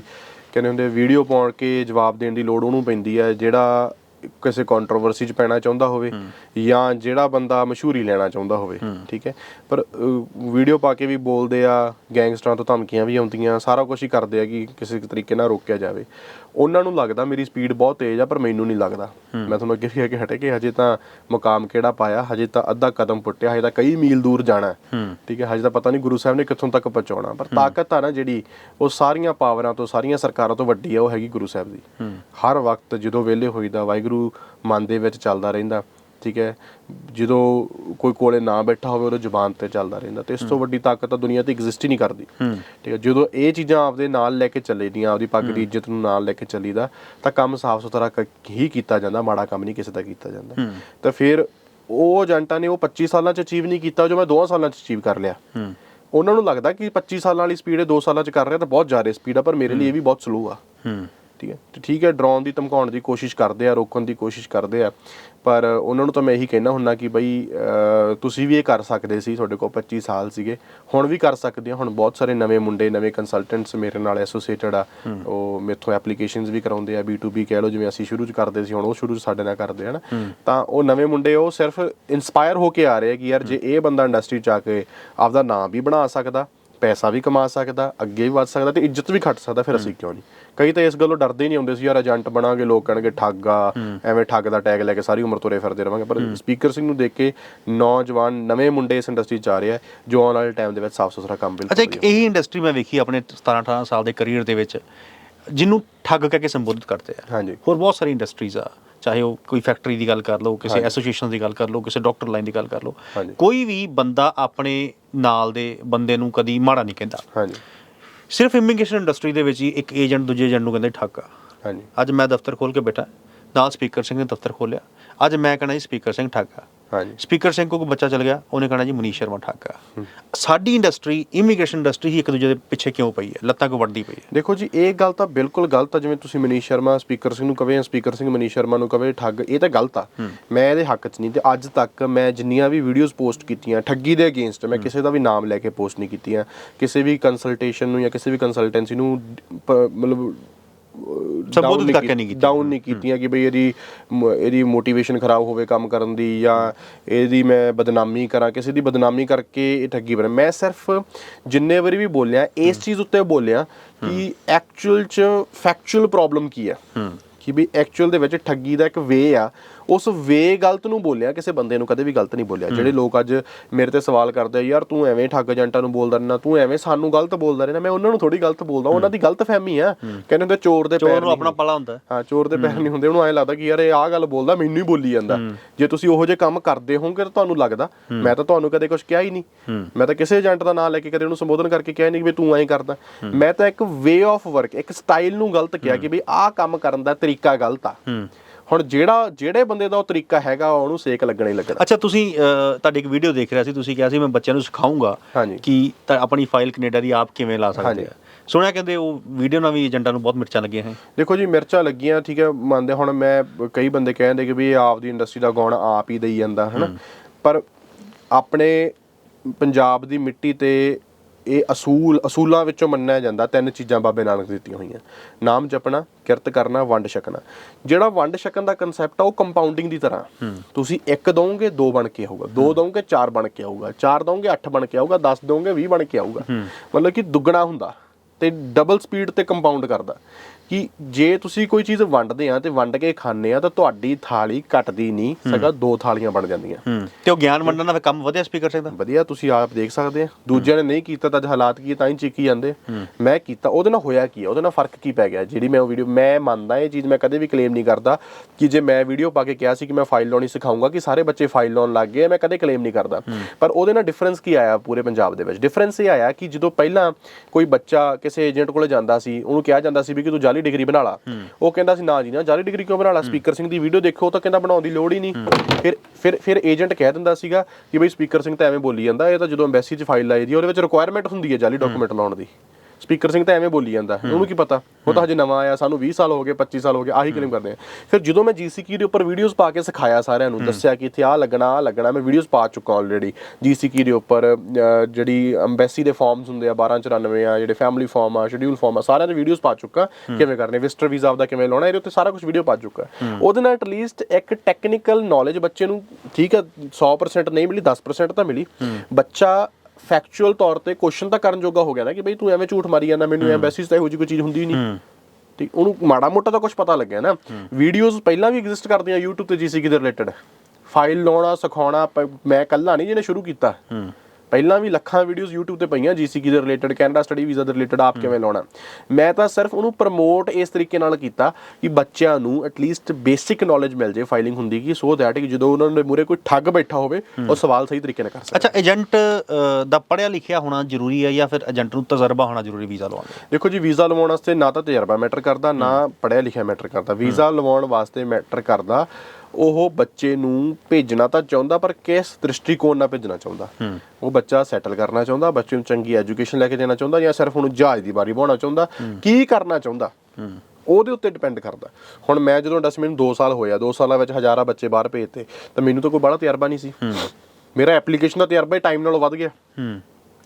ਕਹਿੰਦੇ ਹੁੰਦੇ ਵੀਡੀਓ ਪਾਉਣ ਕੇ ਜਵਾਬ ਦੇਣ ਦੀ ਲੋੜ ਉਹਨੂੰ ਪੈਂਦੀ ਹੈ ਜਿਹੜਾ ਕਿਸੇ ਕੰਟਰੋਵਰਸੀ 'ਚ ਪੈਣਾ ਚਾਹੁੰਦਾ ਹੋਵੇ ਜਾਂ ਜਿਹੜਾ ਬੰਦਾ ਮਸ਼ਹੂਰੀ ਲੈਣਾ ਚਾਹੁੰਦਾ ਹੋਵੇ ਠੀਕ ਹੈ? ਪਰ ਵੀਡੀਓ ਪਾ ਕੇ ਵੀ ਬੋਲਦੇ ਆ ਗੈਂਗਸਟਰਾਂ ਤੋਂ ਧਮਕੀਆਂ ਵੀ ਆਉਂਦੀਆਂ ਸਾਰਾ ਕੁਝ ਹੀ ਕਰਦੇ ਆ ਕਿ ਕਿਸੇ ਤਰੀਕੇ ਨਾਲ ਰੋਕਿਆ ਜਾਵੇ। ਉਹਨਾਂ ਨੂੰ ਲੱਗਦਾ ਮੇਰੀ ਸਪੀਡ ਬਹੁਤ ਤੇਜ਼ ਆ ਪਰ ਮੈਨੂੰ ਨਹੀਂ ਲੱਗਦਾ। ਮੈਂ ਤੁਹਾਨੂੰ ਅੱਗੇ ਕਹਿ ਕੇ ਹਟੇ ਕਿ ਹਜੇ ਤਾਂ ਮੁਕਾਮ ਕਿਹੜਾ ਪਾਇਆ ਹਜੇ ਤਾਂ ਅੱਧਾ ਕਦਮ ਪੁੱਟਿਆ ਹਜੇ ਤਾਂ ਕਈ ਮੀਲ ਦੂਰ ਜਾਣਾ। ਠੀਕ ਹੈ ਹਜੇ ਤਾਂ ਪਤਾ ਨਹੀਂ ਗੁਰੂ ਸਾਹਿਬ ਨੇ ਕਿੱਥੋਂ ਤੱਕ ਪਹੁੰਚਾਉਣਾ ਪਰ ਤਾਕਤ ਆ ਨਾ ਜਿਹੜੀ ਉਹ ਸਾਰੀਆਂ ਪਾਵਰਾਂ ਤੋਂ ਸਾਰੀਆਂ ਸਰਕਾਰਾਂ ਤੋਂ ਵੱਡੀ ਆ ਉਹ ਹੈਗੀ ਗੁਰੂ ਸਾਹਿਬ ਦੀ। ਹਰ ਵਕਤ ਜਦੋਂ ਵਿਹਲੇ ਹੋਈਦਾ ਵਾਹਿਗੁਰੂ ਮਨ ਦੇ ਵਿੱਚ ਚੱਲਦਾ ਰਹਿੰਦਾ। ਠੀਕ ਹੈ ਜਦੋਂ ਕੋਈ ਕੋਲੇ ਨਾ ਬੈਠਾ ਹੋਵੇ ਉਹਦੇ ਜ਼ੁਬਾਨ ਤੇ ਚੱਲਦਾ ਰਹਿੰਦਾ ਤੇ ਇਸ ਤੋਂ ਵੱਡੀ ਤਾਕਤ ਤਾਂ ਦੁਨੀਆ ਤੇ ਐਗਜ਼ਿਸਟ ਹੀ ਨਹੀਂ ਕਰਦੀ। ਠੀਕ ਹੈ ਜਦੋਂ ਇਹ ਚੀਜ਼ਾਂ ਆਪਦੇ ਨਾਲ ਲੈ ਕੇ ਚੱਲੇਦੀਆਂ ਆਪਦੀ ਪੱਗ ਦੀ ਇੱਜ਼ਤ ਨੂੰ ਨਾਲ ਲੈ ਕੇ ਚੱਲੀਦਾ ਤਾਂ ਕੰਮ ਸਾਫ਼ ਸੁਥਰਾ ਹੀ ਕੀਤਾ ਜਾਂਦਾ ਮਾੜਾ ਕੰਮ ਨਹੀਂ ਕਿਸੇ ਦਾ ਕੀਤਾ ਜਾਂਦਾ। ਤਾਂ ਫਿਰ ਉਹ ਏਜੰਟਾਂ ਨੇ ਉਹ 25 ਸਾਲਾਂ ਚ ਅਚੀਵ ਨਹੀਂ ਕੀਤਾ ਜੋ ਮੈਂ 2 ਸਾਲਾਂ ਚ ਅਚੀਵ ਕਰ ਲਿਆ। ਉਹਨਾਂ ਨੂੰ ਲੱਗਦਾ ਕਿ 25 ਸਾਲਾਂ ਵਾਲੀ ਸਪੀਡ ਇਹ 2 ਸਾਲਾਂ ਚ ਕਰ ਰਿਹਾ ਤਾਂ ਬਹੁਤ ਜ਼ਿਆਦਾ ਸਪੀਡ ਆ ਪਰ ਮੇਰੇ ਲਈ ਇਹ ਵੀ ਬਹੁਤ ਸਲੋ ਆ। ਠੀਕ ਹੈ। ਤੇ ਠੀਕ ਹੈ ਡਰਾਉਣ ਦੀ ਧਮਕਾਉਣ ਦੀ ਕੋਸ਼ਿਸ਼ ਕਰਦੇ ਆ ਰੋਕਣ ਦੀ ਕੋਸ਼ਿਸ਼ ਕਰਦੇ ਆ। ਪਰ ਉਹਨਾਂ ਨੂੰ ਤਾਂ ਮੈਂ ਇਹੀ ਕਹਿਣਾ ਹੁੰਨਾ ਕਿ ਬਈ ਤੁਸੀਂ ਵੀ ਇਹ ਕਰ ਸਕਦੇ ਸੀ ਤੁਹਾਡੇ ਕੋਲ 25 ਸਾਲ ਸੀਗੇ। ਹੁਣ ਵੀ ਕਰ ਸਕਦੇ ਆ। ਹੁਣ ਬਹੁਤ ਸਾਰੇ ਨਵੇਂ ਮੁੰਡੇ ਨਵੇਂ ਕੰਸਲਟੈਂਟਸ ਮੇਰੇ ਨਾਲ ਐਸੋਸੀਏਟਡ ਆ। ਉਹ ਮੇਥੋਂ ਐਪਲੀਕੇਸ਼ਨਸ ਵੀ ਕਰਾਉਂਦੇ ਆ B2B ਕਹਿ ਲਓ ਜਿਵੇਂ ਅਸੀਂ ਸ਼ੁਰੂ ਚ ਕਰਦੇ ਸੀ ਹੁਣ ਉਹ ਸ਼ੁਰੂ ਚ ਸਾਡੇ ਨਾਲ ਕਰਦੇ ਹਨ ਤਾਂ ਉਹ ਨਵੇਂ ਮੁੰਡੇ ਉਹ ਸਿਰਫ ਇਨਸਪਾਇਰ ਹੋ ਕੇ ਆ ਰਹੇ ਆ ਕਿ ਯਾਰ ਜੇ ਇਹ ਬੰਦਾ ਇੰਡਸਟਰੀ ਚ ਆ ਕੇ ਆਪਦਾ ਨਾਮ ਵੀ ਬਣਾ ਸਕਦਾ ਪੈਸਾ ਵੀ ਕਮਾ ਸਕਦਾ ਅੱਗੇ ਵੀ ਵਧ ਸਕਦਾ ਤੇ ਇੱਜ਼ਤ ਵੀ ਖੱਟ ਸਕਦਾ ਫਿਰ ਅਸੀਂ ਕਿਉਂ ਨਹੀਂ? ਕਈ ਤਾਂ ਇਸ ਗੱਲੋਂ ਡਰਦੇ ਹੀ ਨਹੀਂ ਹੁੰਦੇ ਸੀ ਯਾਰ ਏਜੰਟ ਬਣਾਂਗੇ ਲੋਕ ਕਹਿਣਗੇ ਠੱਗ ਆ ਐਵੇਂ ਠੱਗ ਦਾ ਟੈਗ ਲੈ ਕੇ ਸਾਰੀ ਉਮਰ ਤੁਰੇ ਫਿਰਦੇ ਰਵਾਂਗੇ। ਪਰ ਸਪੀਕਰ ਸਿੰਘ ਨੂੰ ਦੇਖ ਕੇ ਨੌਜਵਾਨ ਨਵੇਂ ਮੁੰਡੇ ਇਸ ਇੰਡਸਟਰੀ ਚ ਆ ਰਹੇ ਜੋ ਆਉਣ ਵਾਲੇ ਟਾਈਮ ਦੇ ਵਿੱਚ ਸਾਫ਼ ਸੁਥਰਾ ਕੰਮ ਬਿਲਕੁਲ ਅੱਛਾ ਇੱਕ ਇਹੀ ਇੰਡਸਟਰੀ ਮੈਂ ਵੇਖੀ ਆਪਣੇ 17 18 ਸਾਲ ਦੇ ਕੈਰੀਅਰ ਦੇ ਵਿੱਚ ਜਿਹਨੂੰ ਠੱਗ ਕਹਿ ਕੇ ਸੰਬੋਧਿਤ ਕਰਦੇ ਆ। ਹਾਂਜੀ। ਹੋਰ ਬਹੁਤ ਸਾਰੀ ਇੰਡਸਟਰੀਜ਼ ਆ ਚਾਹੇ ਉਹ ਕੋਈ ਫੈਕਟਰੀ ਦੀ ਗੱਲ ਕਰ ਲਓ ਕਿਸੇ। ਐਸੋਸੀਏਸ਼ਨ ਦੀ ਗੱਲ ਕਰ ਲਓ ਕਿਸੇ ਡਾਕਟਰ ਲਾਈਨ ਦੀ ਗੱਲ ਕਰ ਲਓ। ਕੋਈ ਵੀ ਬੰਦਾ ਆਪਣੇ ਨਾਲ ਦੇ ਬੰਦੇ ਨੂੰ ਕਦੀ ਮਾੜਾ ਨਹੀਂ ਕਹਿੰਦਾ। ਹਾਂਜੀ। ਸਿਰਫ ਇਮੀਗ੍ਰੇਸ਼ਨ ਇੰਡਸਟਰੀ ਦੇ ਵਿੱਚ ਹੀ ਇੱਕ ਏਜੰਟ ਦੂਜੇ ਏਜੰਟ ਨੂੰ ਕਹਿੰਦਾ ਠੱਗ ਆ। ਹਾਂਜੀ। ਅੱਜ ਮੈਂ ਦਫ਼ਤਰ ਖੋਲ ਕੇ ਬੈਠਾ ਨਾਲ ਸਪੀਕਰ ਸਿੰਘ ਨੇ ਦਫ਼ਤਰ ਖੋਲਿਆ ਅੱਜ ਮੈਂ ਕਹਣਾ ਸਪੀਕਰ ਸਿੰਘ ਠੱਗ ਆ। ਹਾਂਜੀ। ਸਪੀਕਰ ਸਿੰਘ ਕੋਲ ਬੱਚਾ ਚਲ ਗਿਆ ਉਹਨੇ ਕਹਣਾ ਜੀ ਮਨੀਸ਼ ਸ਼ਰਮਾ ਆ ਸਾਡੀ ਇੰਡਸਟਰੀ ਇਮੀਗ੍ਰੇਸ਼ਨ ਇੰਡਸਟਰੀ ਹੀ ਇੱਕ ਦੂਜੇ ਦੇ ਪਿੱਛੇ ਕਿਉਂ ਪਈ ਹੈ? ਲੱਤਾਂ ਕੋ ਵੱਢਦੀ ਪਈ ਹੈ? ਦੇਖੋ ਜੀ ਇਹ ਗੱਲ ਤਾਂ ਬਿਲਕੁਲ ਗਲਤ ਆ ਜਿਵੇਂ ਤੁਸੀਂ ਮਨੀਸ਼ ਸ਼ਰਮਾ ਸਪੀਕਰ ਸਿੰਘ ਨੂੰ ਕਵੇ ਜਾਂ ਸਪੀਕਰ ਸਿੰਘ ਮਨੀਸ਼ ਸ਼ਰਮਾ ਨੂੰ ਕਵੇ ਠੱਗ ਇਹ ਤਾਂ ਗਲਤ ਆ। ਮੈਂ ਇਹਦੇ ਹੱਕ 'ਚ ਨਹੀਂ ਤੇ ਅੱਜ ਤੱਕ ਮੈਂ ਜਿੰਨੀਆਂ ਵੀ ਵੀਡੀਓਜ਼ ਪੋਸਟ ਕੀਤੀਆਂ ਠੱਗੀ ਦੇ ਅਗੇਂਸਟ ਮੈਂ ਕਿਸੇ ਦਾ ਵੀ ਨਾਮ ਲੈ ਕੇ ਪੋਸਟ ਨਹੀਂ ਕੀਤੀਆਂ। ਕਿਸੇ ਵੀ ਕੰਸਲਟੇਸ਼ਨ ਨੂੰ ਜਾਂ ਕਿਸੇ ਵੀ ਕੰਸਲਟੈਂਸੀ ਨੂੰ ਮਤਲਬ ਸੰਬੋਧਿਤ ਕਰਕੇ ਨਹੀਂ ਕੀਤੀਆਂ। ਡਾਊਨ ਨਹੀਂ ਕੀਤੀਆਂ ਕਿ ਬਈ ਇਹਦੀ ਇਹਦੀ ਮੋਟੀਵੇਸ਼ਨ ਖਰਾਬ ਹੋਵੇ ਕੰਮ ਕਰਨ ਦੀ ਜਾਂ ਇਹਦੀ ਮੈਂ ਬਦਨਾਮੀ ਕਰਾਂ ਕਿਸੇ ਦੀ ਬਦਨਾਮੀ ਕਰਕੇ ਇਹ ਠੱਗੀ ਬਣ। ਮੈਂ ਸਿਰਫ ਜਿੰਨੇ ਵਾਰੀ ਵੀ ਬੋਲਿਆ ਇਸ ਚੀਜ਼ ਉੱਤੇ ਬੋਲਿਆ ਕਿ ਐਕਚੁਅਲ ਚ ਫੈਕਚੁਅਲ ਪ੍ਰੋਬਲਮ ਕੀ ਹੈ। ਕਿ ਵੀ ਐਕਚੁਅਲ ਦੇ ਵਿੱਚ ਠੱਗੀ ਦਾ ਇੱਕ ਵੇ ਆ ਉਸ ਵੇ ਗਲਤ ਨੂੰ ਬੋਲਿਆ ਕਿਸੇ ਬੰਦੇ ਨੂੰ ਕਦੇ ਵੀ ਗਲਤ ਨਹੀਂ ਬੋਲਿਆ। ਜਿਹੜੇ ਲੋਕ ਅੱਜ ਮੇਰੇ ਤੇ ਸਵਾਲ ਕਰਦੇ ਆ ਯਾਰ ਤੂੰ ਐਵੇਂ ਠੱਗ ਏਜੰਟਾਂ ਨੂੰ ਬੋਲਦਾ ਰਹਿਣਾ ਤੂੰ ਐਵੇਂ ਸਾਨੂੰ ਗਲਤ ਬੋਲਦਾ ਰਹਿਣਾ ਮੈਂ ਉਹਨਾਂ ਨੂੰ ਥੋੜੀ ਗਲਤ ਬੋਲਦਾ ਉਹਨਾਂ ਦੀ ਗਲਤ ਫਹਿਮੀ ਆ ਕਹਿੰਦੇ ਹੁੰਦੇ ਚੋਰ ਦੇ ਪੈਰ ਚੋਰ ਨੂੰ ਆਪਣਾ ਪਲਾ ਹੁੰਦਾ। ਹੈ। ਚੋਰ ਦੇ ਪੈਰ ਨਹੀਂ ਹੁੰਦੇ ਉਹਨੂੰ ਐਂ ਲੱਗਦਾ ਕਿ ਯਾਰ ਇਹ ਆਹ ਗੱਲ ਬੋਲਦਾ ਮੈਨੂੰ ਹੀ ਬੋਲੀ ਜਾਂਦਾ। ਜੇ ਤੁਸੀਂ ਉਹੋ ਜਿਹੇ ਕੰਮ ਕਰਦੇ ਹੋਵੋਗੇ ਤਾਂ ਤੁਹਾਨੂੰ ਲੱਗਦਾ ਮੈਂ ਤਾਂ ਤੁਹਾਨੂੰ ਕਦੇ ਕੁਝ ਕਿਹਾ ਹੀ ਨਹੀਂ। ਮੈਂ ਤਾਂ ਕਿਸੇ ਏਜੰਟ ਦਾ ਨਾਮ ਲੈ ਕੇ ਕਦੇ ਉਹਨੂੰ ਸੰਬੋਧਨ ਕਰਕੇ ਕਿਹਾ ਨਹੀਂ ਕਿ ਤੂੰ ਐਂ ਕਰਦਾ। ਮੈਂ ਤਾਂ ਇੱਕ ਵੇ ਆਫ ਵਰਕ ਇੱਕ ਸਟਾਈਲ ਨੂੰ ਗਲਤ ਕਿਹਾ ਕਿ ਵੀ ਆਹ ਕੰਮ ਕਰਨ ਦਾ ਤਰੀਕਾ ਗਲਤ ਆ। ਹੁਣ ਜਿਹੜਾ ਜਿਹੜੇ ਬੰਦੇ ਦਾ ਉਹ ਤਰੀਕਾ ਹੈਗਾ ਉਹਨੂੰ ਸੇਕ ਲੱਗਣਾ ਹੀ ਲੱਗਣਾ। ਅੱਛਾ ਤੁਸੀਂ ਤੁਹਾਡੀ ਇੱਕ ਵੀਡੀਓ ਦੇਖ ਰਿਹਾ ਸੀ ਤੁਸੀਂ ਕਿਹਾ ਸੀ ਮੈਂ ਬੱਚਿਆਂ ਨੂੰ ਸਿਖਾਉਂਗਾ। ਕਿ ਆਪਣੀ ਫਾਈਲ ਕੈਨੇਡਾ ਦੀ ਆਪ ਕਿਵੇਂ ਲਾ ਸਕਦੇ। ਆ। ਸੁਣਿਆ ਕਹਿੰਦੇ ਉਹ ਵੀਡੀਓ ਨਾਲ ਵੀ ਏਜੰਟਾਂ ਨੂੰ ਬਹੁਤ ਮਿਰਚਾਂ ਲੱਗੀਆਂ ਹੈ। ਦੇਖੋ ਜੀ ਮਿਰਚਾਂ ਲੱਗੀਆਂ ਠੀਕ ਹੈ ਮੰਨਦੇ ਹੁਣ ਮੈਂ ਕਈ ਬੰਦੇ ਕਹਿੰਦੇ ਕਿ ਵੀ ਆਪ ਦੀ ਇੰਡਸਟਰੀ ਦਾ ਗਾਉਣ ਆਪ ਹੀ ਦੇਈ ਜਾਂਦਾ ਹਨਾ। ਪਰ ਆਪਣੇ ਪੰਜਾਬ ਦੀ ਮਿੱਟੀ ਤੇ ਇਹ ਅਸੂਲ ਅਸੂਲਾਂ ਵਿੱਚੋਂ ਮੰਨਿਆ ਜਾਂਦਾ ਤਿੰਨ ਚੀਜ਼ਾਂ ਬਾਬੇ ਨਾਨਕ ਦਿੱਤੀਆਂ ਹੋਈਆਂ। ਨਾਮ ਜਪਣਾ ਕਿਰਤ ਕਰਨਾ ਵੰਡ ਛਕਣਾ। ਜਿਹੜਾ ਵੰਡ ਛਕਣ ਦਾ ਕਨਸੈਪਟ ਆ ਉਹ ਕੰਪਾਊਂਡਿੰਗ ਦੀ ਤਰ੍ਹਾਂ। ਤੁਸੀਂ ਇੱਕ ਦੋਗੇ ਦੋ ਬਣ ਕੇ ਆਊਗਾ। ਦੋ ਦੋਗੇ ਚਾਰ ਬਣ ਕੇ ਆਊਗਾ। ਚਾਰ ਦੋਗੇ ਅੱਠ ਬਣ ਕੇ ਆਊਗਾ। 10 ਦੋਗੇ 20 ਬਣ ਕੇ ਆਊਗਾ। ਮਤਲਬ ਕਿ ਦੁੱਗਣਾ ਹੁੰਦਾ ਤੇ ਡਬਲ ਸਪੀਡ ਤੇ ਕੰਪਾਊਂਡ ਕਰਦਾ। ਕਿ ਜੇ ਤੁਸੀਂ ਕੋਈ ਚੀਜ਼ ਵੰਡਦੇ ਆ ਤੇ ਵੰਡ ਕੇ ਖਾਂਦੇ ਆ ਤਾਂ ਤੁਹਾਡੀ ਥਾਲੀ ਘਟਦੀ ਨਹੀਂ ਸਗਾ ਦੋ ਥਾਲੀਆਂ ਬਣ ਜਾਂਦੀਆਂ। ਤੇ ਉਹ ਗਿਆਨ ਵੰਡਣ ਦਾ ਕੰਮ ਵਧਿਆ ਸਪੀਕਰ ਸਿੰਘ ਦਾ ਵਧੀਆ ਤੁਸੀਂ ਆਪ ਦੇਖ ਸਕਦੇ ਆ। ਦੂਜਿਆਂ ਨੇ ਨਹੀਂ ਕੀਤਾ ਤਾਂ ਅੱਜ ਹਾਲਾਤ ਕੀ ਤਾਂ ਹੀ ਚੀਕੀ ਜਾਂਦੇ। ਮੈਂ ਕੀਤਾ ਉਹਦੇ ਨਾਲ ਹੋਇਆ ਕੀ ਆ? ਉਹਦੇ ਨਾਲ ਫ਼ਰਕ ਕੀ ਪੈ ਗਿਆ? ਜਿਹੜੀ ਮੈਂ ਉਹ ਵੀਡੀਓ ਮੈਂ ਮੰਨਦਾ ਇਹ ਚੀਜ਼ ਮੈਂ ਕਦੇ ਵੀ ਕਲੇਮ ਨਹੀਂ ਕਰਦਾ ਕਿ ਜੇ ਮੈਂ ਵੀਡੀਓ ਪਾ ਕੇ ਕਿਹਾ ਸੀ ਕਿ ਮੈਂ ਫਾਈਲ ਲਾਉਣੀ ਸਿਖਾਉਂਗਾ ਕਿ ਸਾਰੇ ਬੱਚੇ ਫਾਈਲ ਲਾਉਣ ਲੱਗ ਗਏ ਮੈਂ ਕਦੇ ਕਲੇਮ ਨਹੀਂ ਕਰਦਾ। ਪਰ ਉਹਦੇ ਨਾਲ ਡਿਫਰੈਂਸ ਕੀ ਆਇਆ ਪੂਰੇ ਪੰਜਾਬ ਦੇ ਵਿੱਚ? ਡਿਫਰੈਂਸ ਇਹ ਆਇਆ ਕਿ ਜਦੋਂ ਪਹਿਲਾਂ ਕੋਈ ਬੱਚਾ ਕਿਸੇ ਏਜੰਟ ਕੋਲੇ ਜਾਂਦਾ ਸੀ ਉਹਨੂੰ ਕਿਹਾ ਜਾਂਦਾ ਸੀ ਵੀ ਕਿ ਤੂੰ ਜਾਲੀ ਡਿਗਰੀ ਬਣਾ ਲਾ। ਉਹ ਕਹਿੰਦਾ ਸੀ ਨਾ ਜੀ ਨਾ ਜਾਲੀ ਡਿਗਰੀ ਕਿਉਂ ਬਣਾ ਲਾ? ਸਪੀਕਰ ਸਿੰਘ ਦੀ ਵੀਡੀਓ ਦੇਖੋ ਤਾਂ ਕਹਿੰਦਾ ਬਣਾਉਣ ਦੀ ਲੋੜ ਹੀ ਨਹੀਂ। ਫਿਰ ਫਿਰ ਫਿਰ ਏਜੰਟ ਕਹਿ ਦਿੰਦਾ ਸੀਗਾ ਕਿ ਬਈ ਸਪੀਕਰ ਸਿੰਘ ਤਾਂ ਐਵੇਂ ਬੋਲੀ ਜਾਂਦਾ ਇਹ ਤਾਂ ਜਦੋਂ ਐਮਬੈਸੀ 'ਚ ਫਾਈਲ ਲਾਈ ਦੀ ਉਹਦੇ ਵਿੱਚ ਰਿਕੁਆਇਰਮੈਂਟ ਹੁੰਦੀ ਹੈ ਜਾਲੀ ਡਾਕੂਮੈਂਟ ਲਾਉਣ ਦੀ। ਸਪੀਕਰ ਸਿੰਘ ਤਾਂ ਐਵੇਂ ਬੋਲੀ ਜਾਂਦਾ। ਉਹਨੂੰ ਕੀ ਪਤਾ? ਉਹ ਤਾਂ ਹਜੇ ਨਵਾਂ ਆਇਆ ਸਾਨੂੰ 20 ਸਾਲ ਹੋ ਗਏ 25 ਸਾਲ ਹੋ ਗਏ ਆਹੀ ਕਲੇਮ ਕਰਦੇ ਆ। ਫਿਰ ਜਦੋਂ ਮੈਂ ਜੀਸੀਕੀ ਦੇ ਉੱਪਰ ਵੀਡੀਓਜ਼ ਪਾ ਕੇ ਸਿਖਾਇਆ ਸਾਰਿਆਂ ਨੂੰ ਦੱਸਿਆ ਕਿ ਇੱਥੇ ਆਹ ਲੱਗਣਾ ਆਹ ਲੱਗਣਾ ਮੈਂ ਵੀਡੀਓਜ਼ ਪਾ ਚੁੱਕਾ ਆਲਰੇਡੀ ਜੀਸੀਕੀ ਦੇ ਉੱਪਰ ਜਿਹੜੀ ਐਮਬੈਸੀ ਦੇ ਫਾਰਮਸ ਹੁੰਦੇ ਆ 1294 ਆ ਜਿਹੜੇ ਫੈਮਿਲੀ ਫਾਰਮ ਆ ਸ਼ਡਿਊਲ ਫਾਰਮ ਆ ਸਾਰਿਆਂ ਦੇ ਵੀਡੀਓਜ਼ ਪਾ ਚੁੱਕਾ। ਕਿਵੇਂ ਕਰਨੇ? ਵਿਜ਼ਟਰ ਵੀਜ਼ਾ ਆਪਦਾ ਕਿਵੇਂ ਲਾਉਣਾ? ਇਹਦੇ ਉੱਤੇ ਸਾਰਾ ਕੁਝ ਵੀਡੀਓ ਪਾ ਚੁੱਕਾ। ਉਹਦੇ ਨਾਲ ਐਟਲੀਸਟ ਇੱਕ ਟੈਕਨੀਕਲ ਨੌਲੇਜ ਬੱਚੇ ਨੂੰ ਠੀਕ ਹੈ 100% ਨਹੀਂ ਮਿਲੀ 10% ਤਾਂ ਮਿਲੀ। ਬੱਚਾ ਫੈਕਚੁਅਲ ਤੌਰ ਤੇ ਕੁਐਸਚਨ ਤਾਂ ਕਰਨ ਜੋਗਾ ਹੋ ਗਿਆ ਨਾ ਕਿ ਬਈ ਤੂੰ ਐਵੇਂ ਝੂਠ ਮਾਰੀ ਜਾਂਦਾ ਮੈਨੂੰ ਐਮਬੈਸੀਜ਼ ਤਾਂ ਇਹੋ ਜਿਹੀ ਕੋਈ ਚੀਜ਼ ਹੁੰਦੀ ਹੀ। ਨਹੀਂ ਠੀਕ ਉਹਨੂੰ ਮਾੜਾ ਮੋਟਾ ਤਾਂ ਕੁਝ ਪਤਾ ਲੱਗਿਆ ਨਾ। ਵੀਡੀਓਜ਼ ਪਹਿਲਾਂ ਵੀ ਐਗਜ਼ਿਸਟ ਕਰਦੀਆਂ YouTube ਤੇ ਜੀਸੀਕੀ ਦੇ ਰਿਲੇਟਡ ਫਾਈਲ ਲਾਉਣਾ ਸਿਖਾਉਣਾ ਮੈਂ ਕੱਲਾ ਨਹੀਂ ਜਿਹਨੇ ਸ਼ੁਰੂ ਕੀਤਾ। ਪਹਿਲਾਂ ਵੀ ਲੱਖਾਂ ਵੀਡੀਓਜ਼ YouTube ਤੇ ਪਈਆਂ ਜੀਸੀਕੀ ਦੇ ਰਿਲੇਟਡ ਕੈਨੇਡਾ ਸਟੱਡੀ ਵੀਜ਼ਾ ਦੇ ਰਿਲੇਟਡ ਆਪ ਕਿਵੇਂ ਲਾਉਣਾ। ਮੈਂ ਤਾਂ ਸਿਰਫ ਉਹਨੂੰ ਪ੍ਰਮੋਟ ਇਸ ਤਰੀਕੇ ਨਾਲ ਕੀਤਾ ਕਿ ਬੱਚਿਆਂ ਨੂੰ ਐਟਲੀਸਟ ਬੇਸਿਕ ਨੌਲੇਜ ਮਿਲ ਜੇ ਫਾਈਲਿੰਗ ਹੁੰਦੀ ਕਿ ਸੋ ਦੈਟ ਕਿ ਜਦੋਂ ਉਹਨਾਂ ਦੇ ਮੂਰੇ ਕੋਈ ਠੱਗ ਬੈਠਾ ਹੋਵੇ ਉਹ ਸਵਾਲ ਸਹੀ ਤਰੀਕੇ ਨਾਲ ਕਰ ਸਕੇ ਅੱਛਾ ਏਜੰਟ ਦਾ ਪੜਿਆ ਲਿਖਿਆ ਹੋਣਾ ਜ਼ਰੂਰੀ ਹੈ ਜਾਂ ਫਿਰ ਏਜੰਟ ਨੂੰ ਤਜਰਬਾ ਹੋਣਾ ਜ਼ਰੂਰੀ ਵੀਜ਼ਾ ਲਵਾਉਣ ਲਈ ਦੇਖੋ ਜੀ ਵੀਜ਼ਾ ਲਵਾਉਣ ਵਾਸਤੇ ਨਾ ਤਾਂ ਤਜਰਬਾ ਮੈਟਰ ਕਰਦਾ ਨਾ ਪੜ੍ਹਿਆ ਲਿਖਿਆ ਮੈਟਰ ਕਰਦਾ। ਵੀਜ਼ਾ ਲਵਾਉਣ ਵਾਸਤੇ ਮੈਟਰ ਕਰਦਾ ਉਹ ਬੱਚੇ ਨੂੰ ਭੇਜਣਾ ਤਾਂ ਚਾਹੁੰਦਾ ਪਰ ਕਿਸ ਦ੍ਰਿਸ਼ਟੀਕੋਣ ਨਾਲ ਭੇਜਣਾ ਚਾਹੁੰਦਾ? ਉਹ ਬੱਚਾ ਸੈਟਲ ਕਰਨਾ ਚਾਹੁੰਦਾ ਬੱਚੇ ਨੂੰ ਚੰਗੀ ਐਜੂਕੇਸ਼ਨ ਲੈ ਕੇ ਦੇਣਾ ਚਾਹੁੰਦਾ ਜਾਂ ਸਿਰਫ ਉਹਨੂੰ ਜਹਾਜ਼ ਦੀ ਵਾਰੀ ਬਾਉਣਾ ਚਾਹੁੰਦਾ? ਕੀ ਕਰਨਾ ਚਾਹੁੰਦਾ? ਉਹਦੇ ਉੱਤੇ ਡਿਪੈਂਡ ਕਰਦਾ। ਹੁਣ ਮੈਂ ਜਦੋਂ ਇੰਡਸਟਰੀ ਮੈਨੂੰ 2 ਸਾਲ ਹੋਇਆ 2 ਸਾਲਾਂ ਵਿੱਚ ਹਜ਼ਾਰਾਂ ਬੱਚੇ ਬਾਹਰ ਭੇਜਤੇ ਤਾਂ ਮੈਨੂੰ ਤਾਂ ਕੋਈ ਬੜਾ ਤਜਰਬਾ ਨਹੀਂ ਸੀ। ਮੇਰਾ ਐਪਲੀਕੇਸ਼ਨ ਦਾ ਤਜਰਬਾ ਟਾਈਮ ਨਾਲੋਂ ਵੱਧ ਗਿਆ।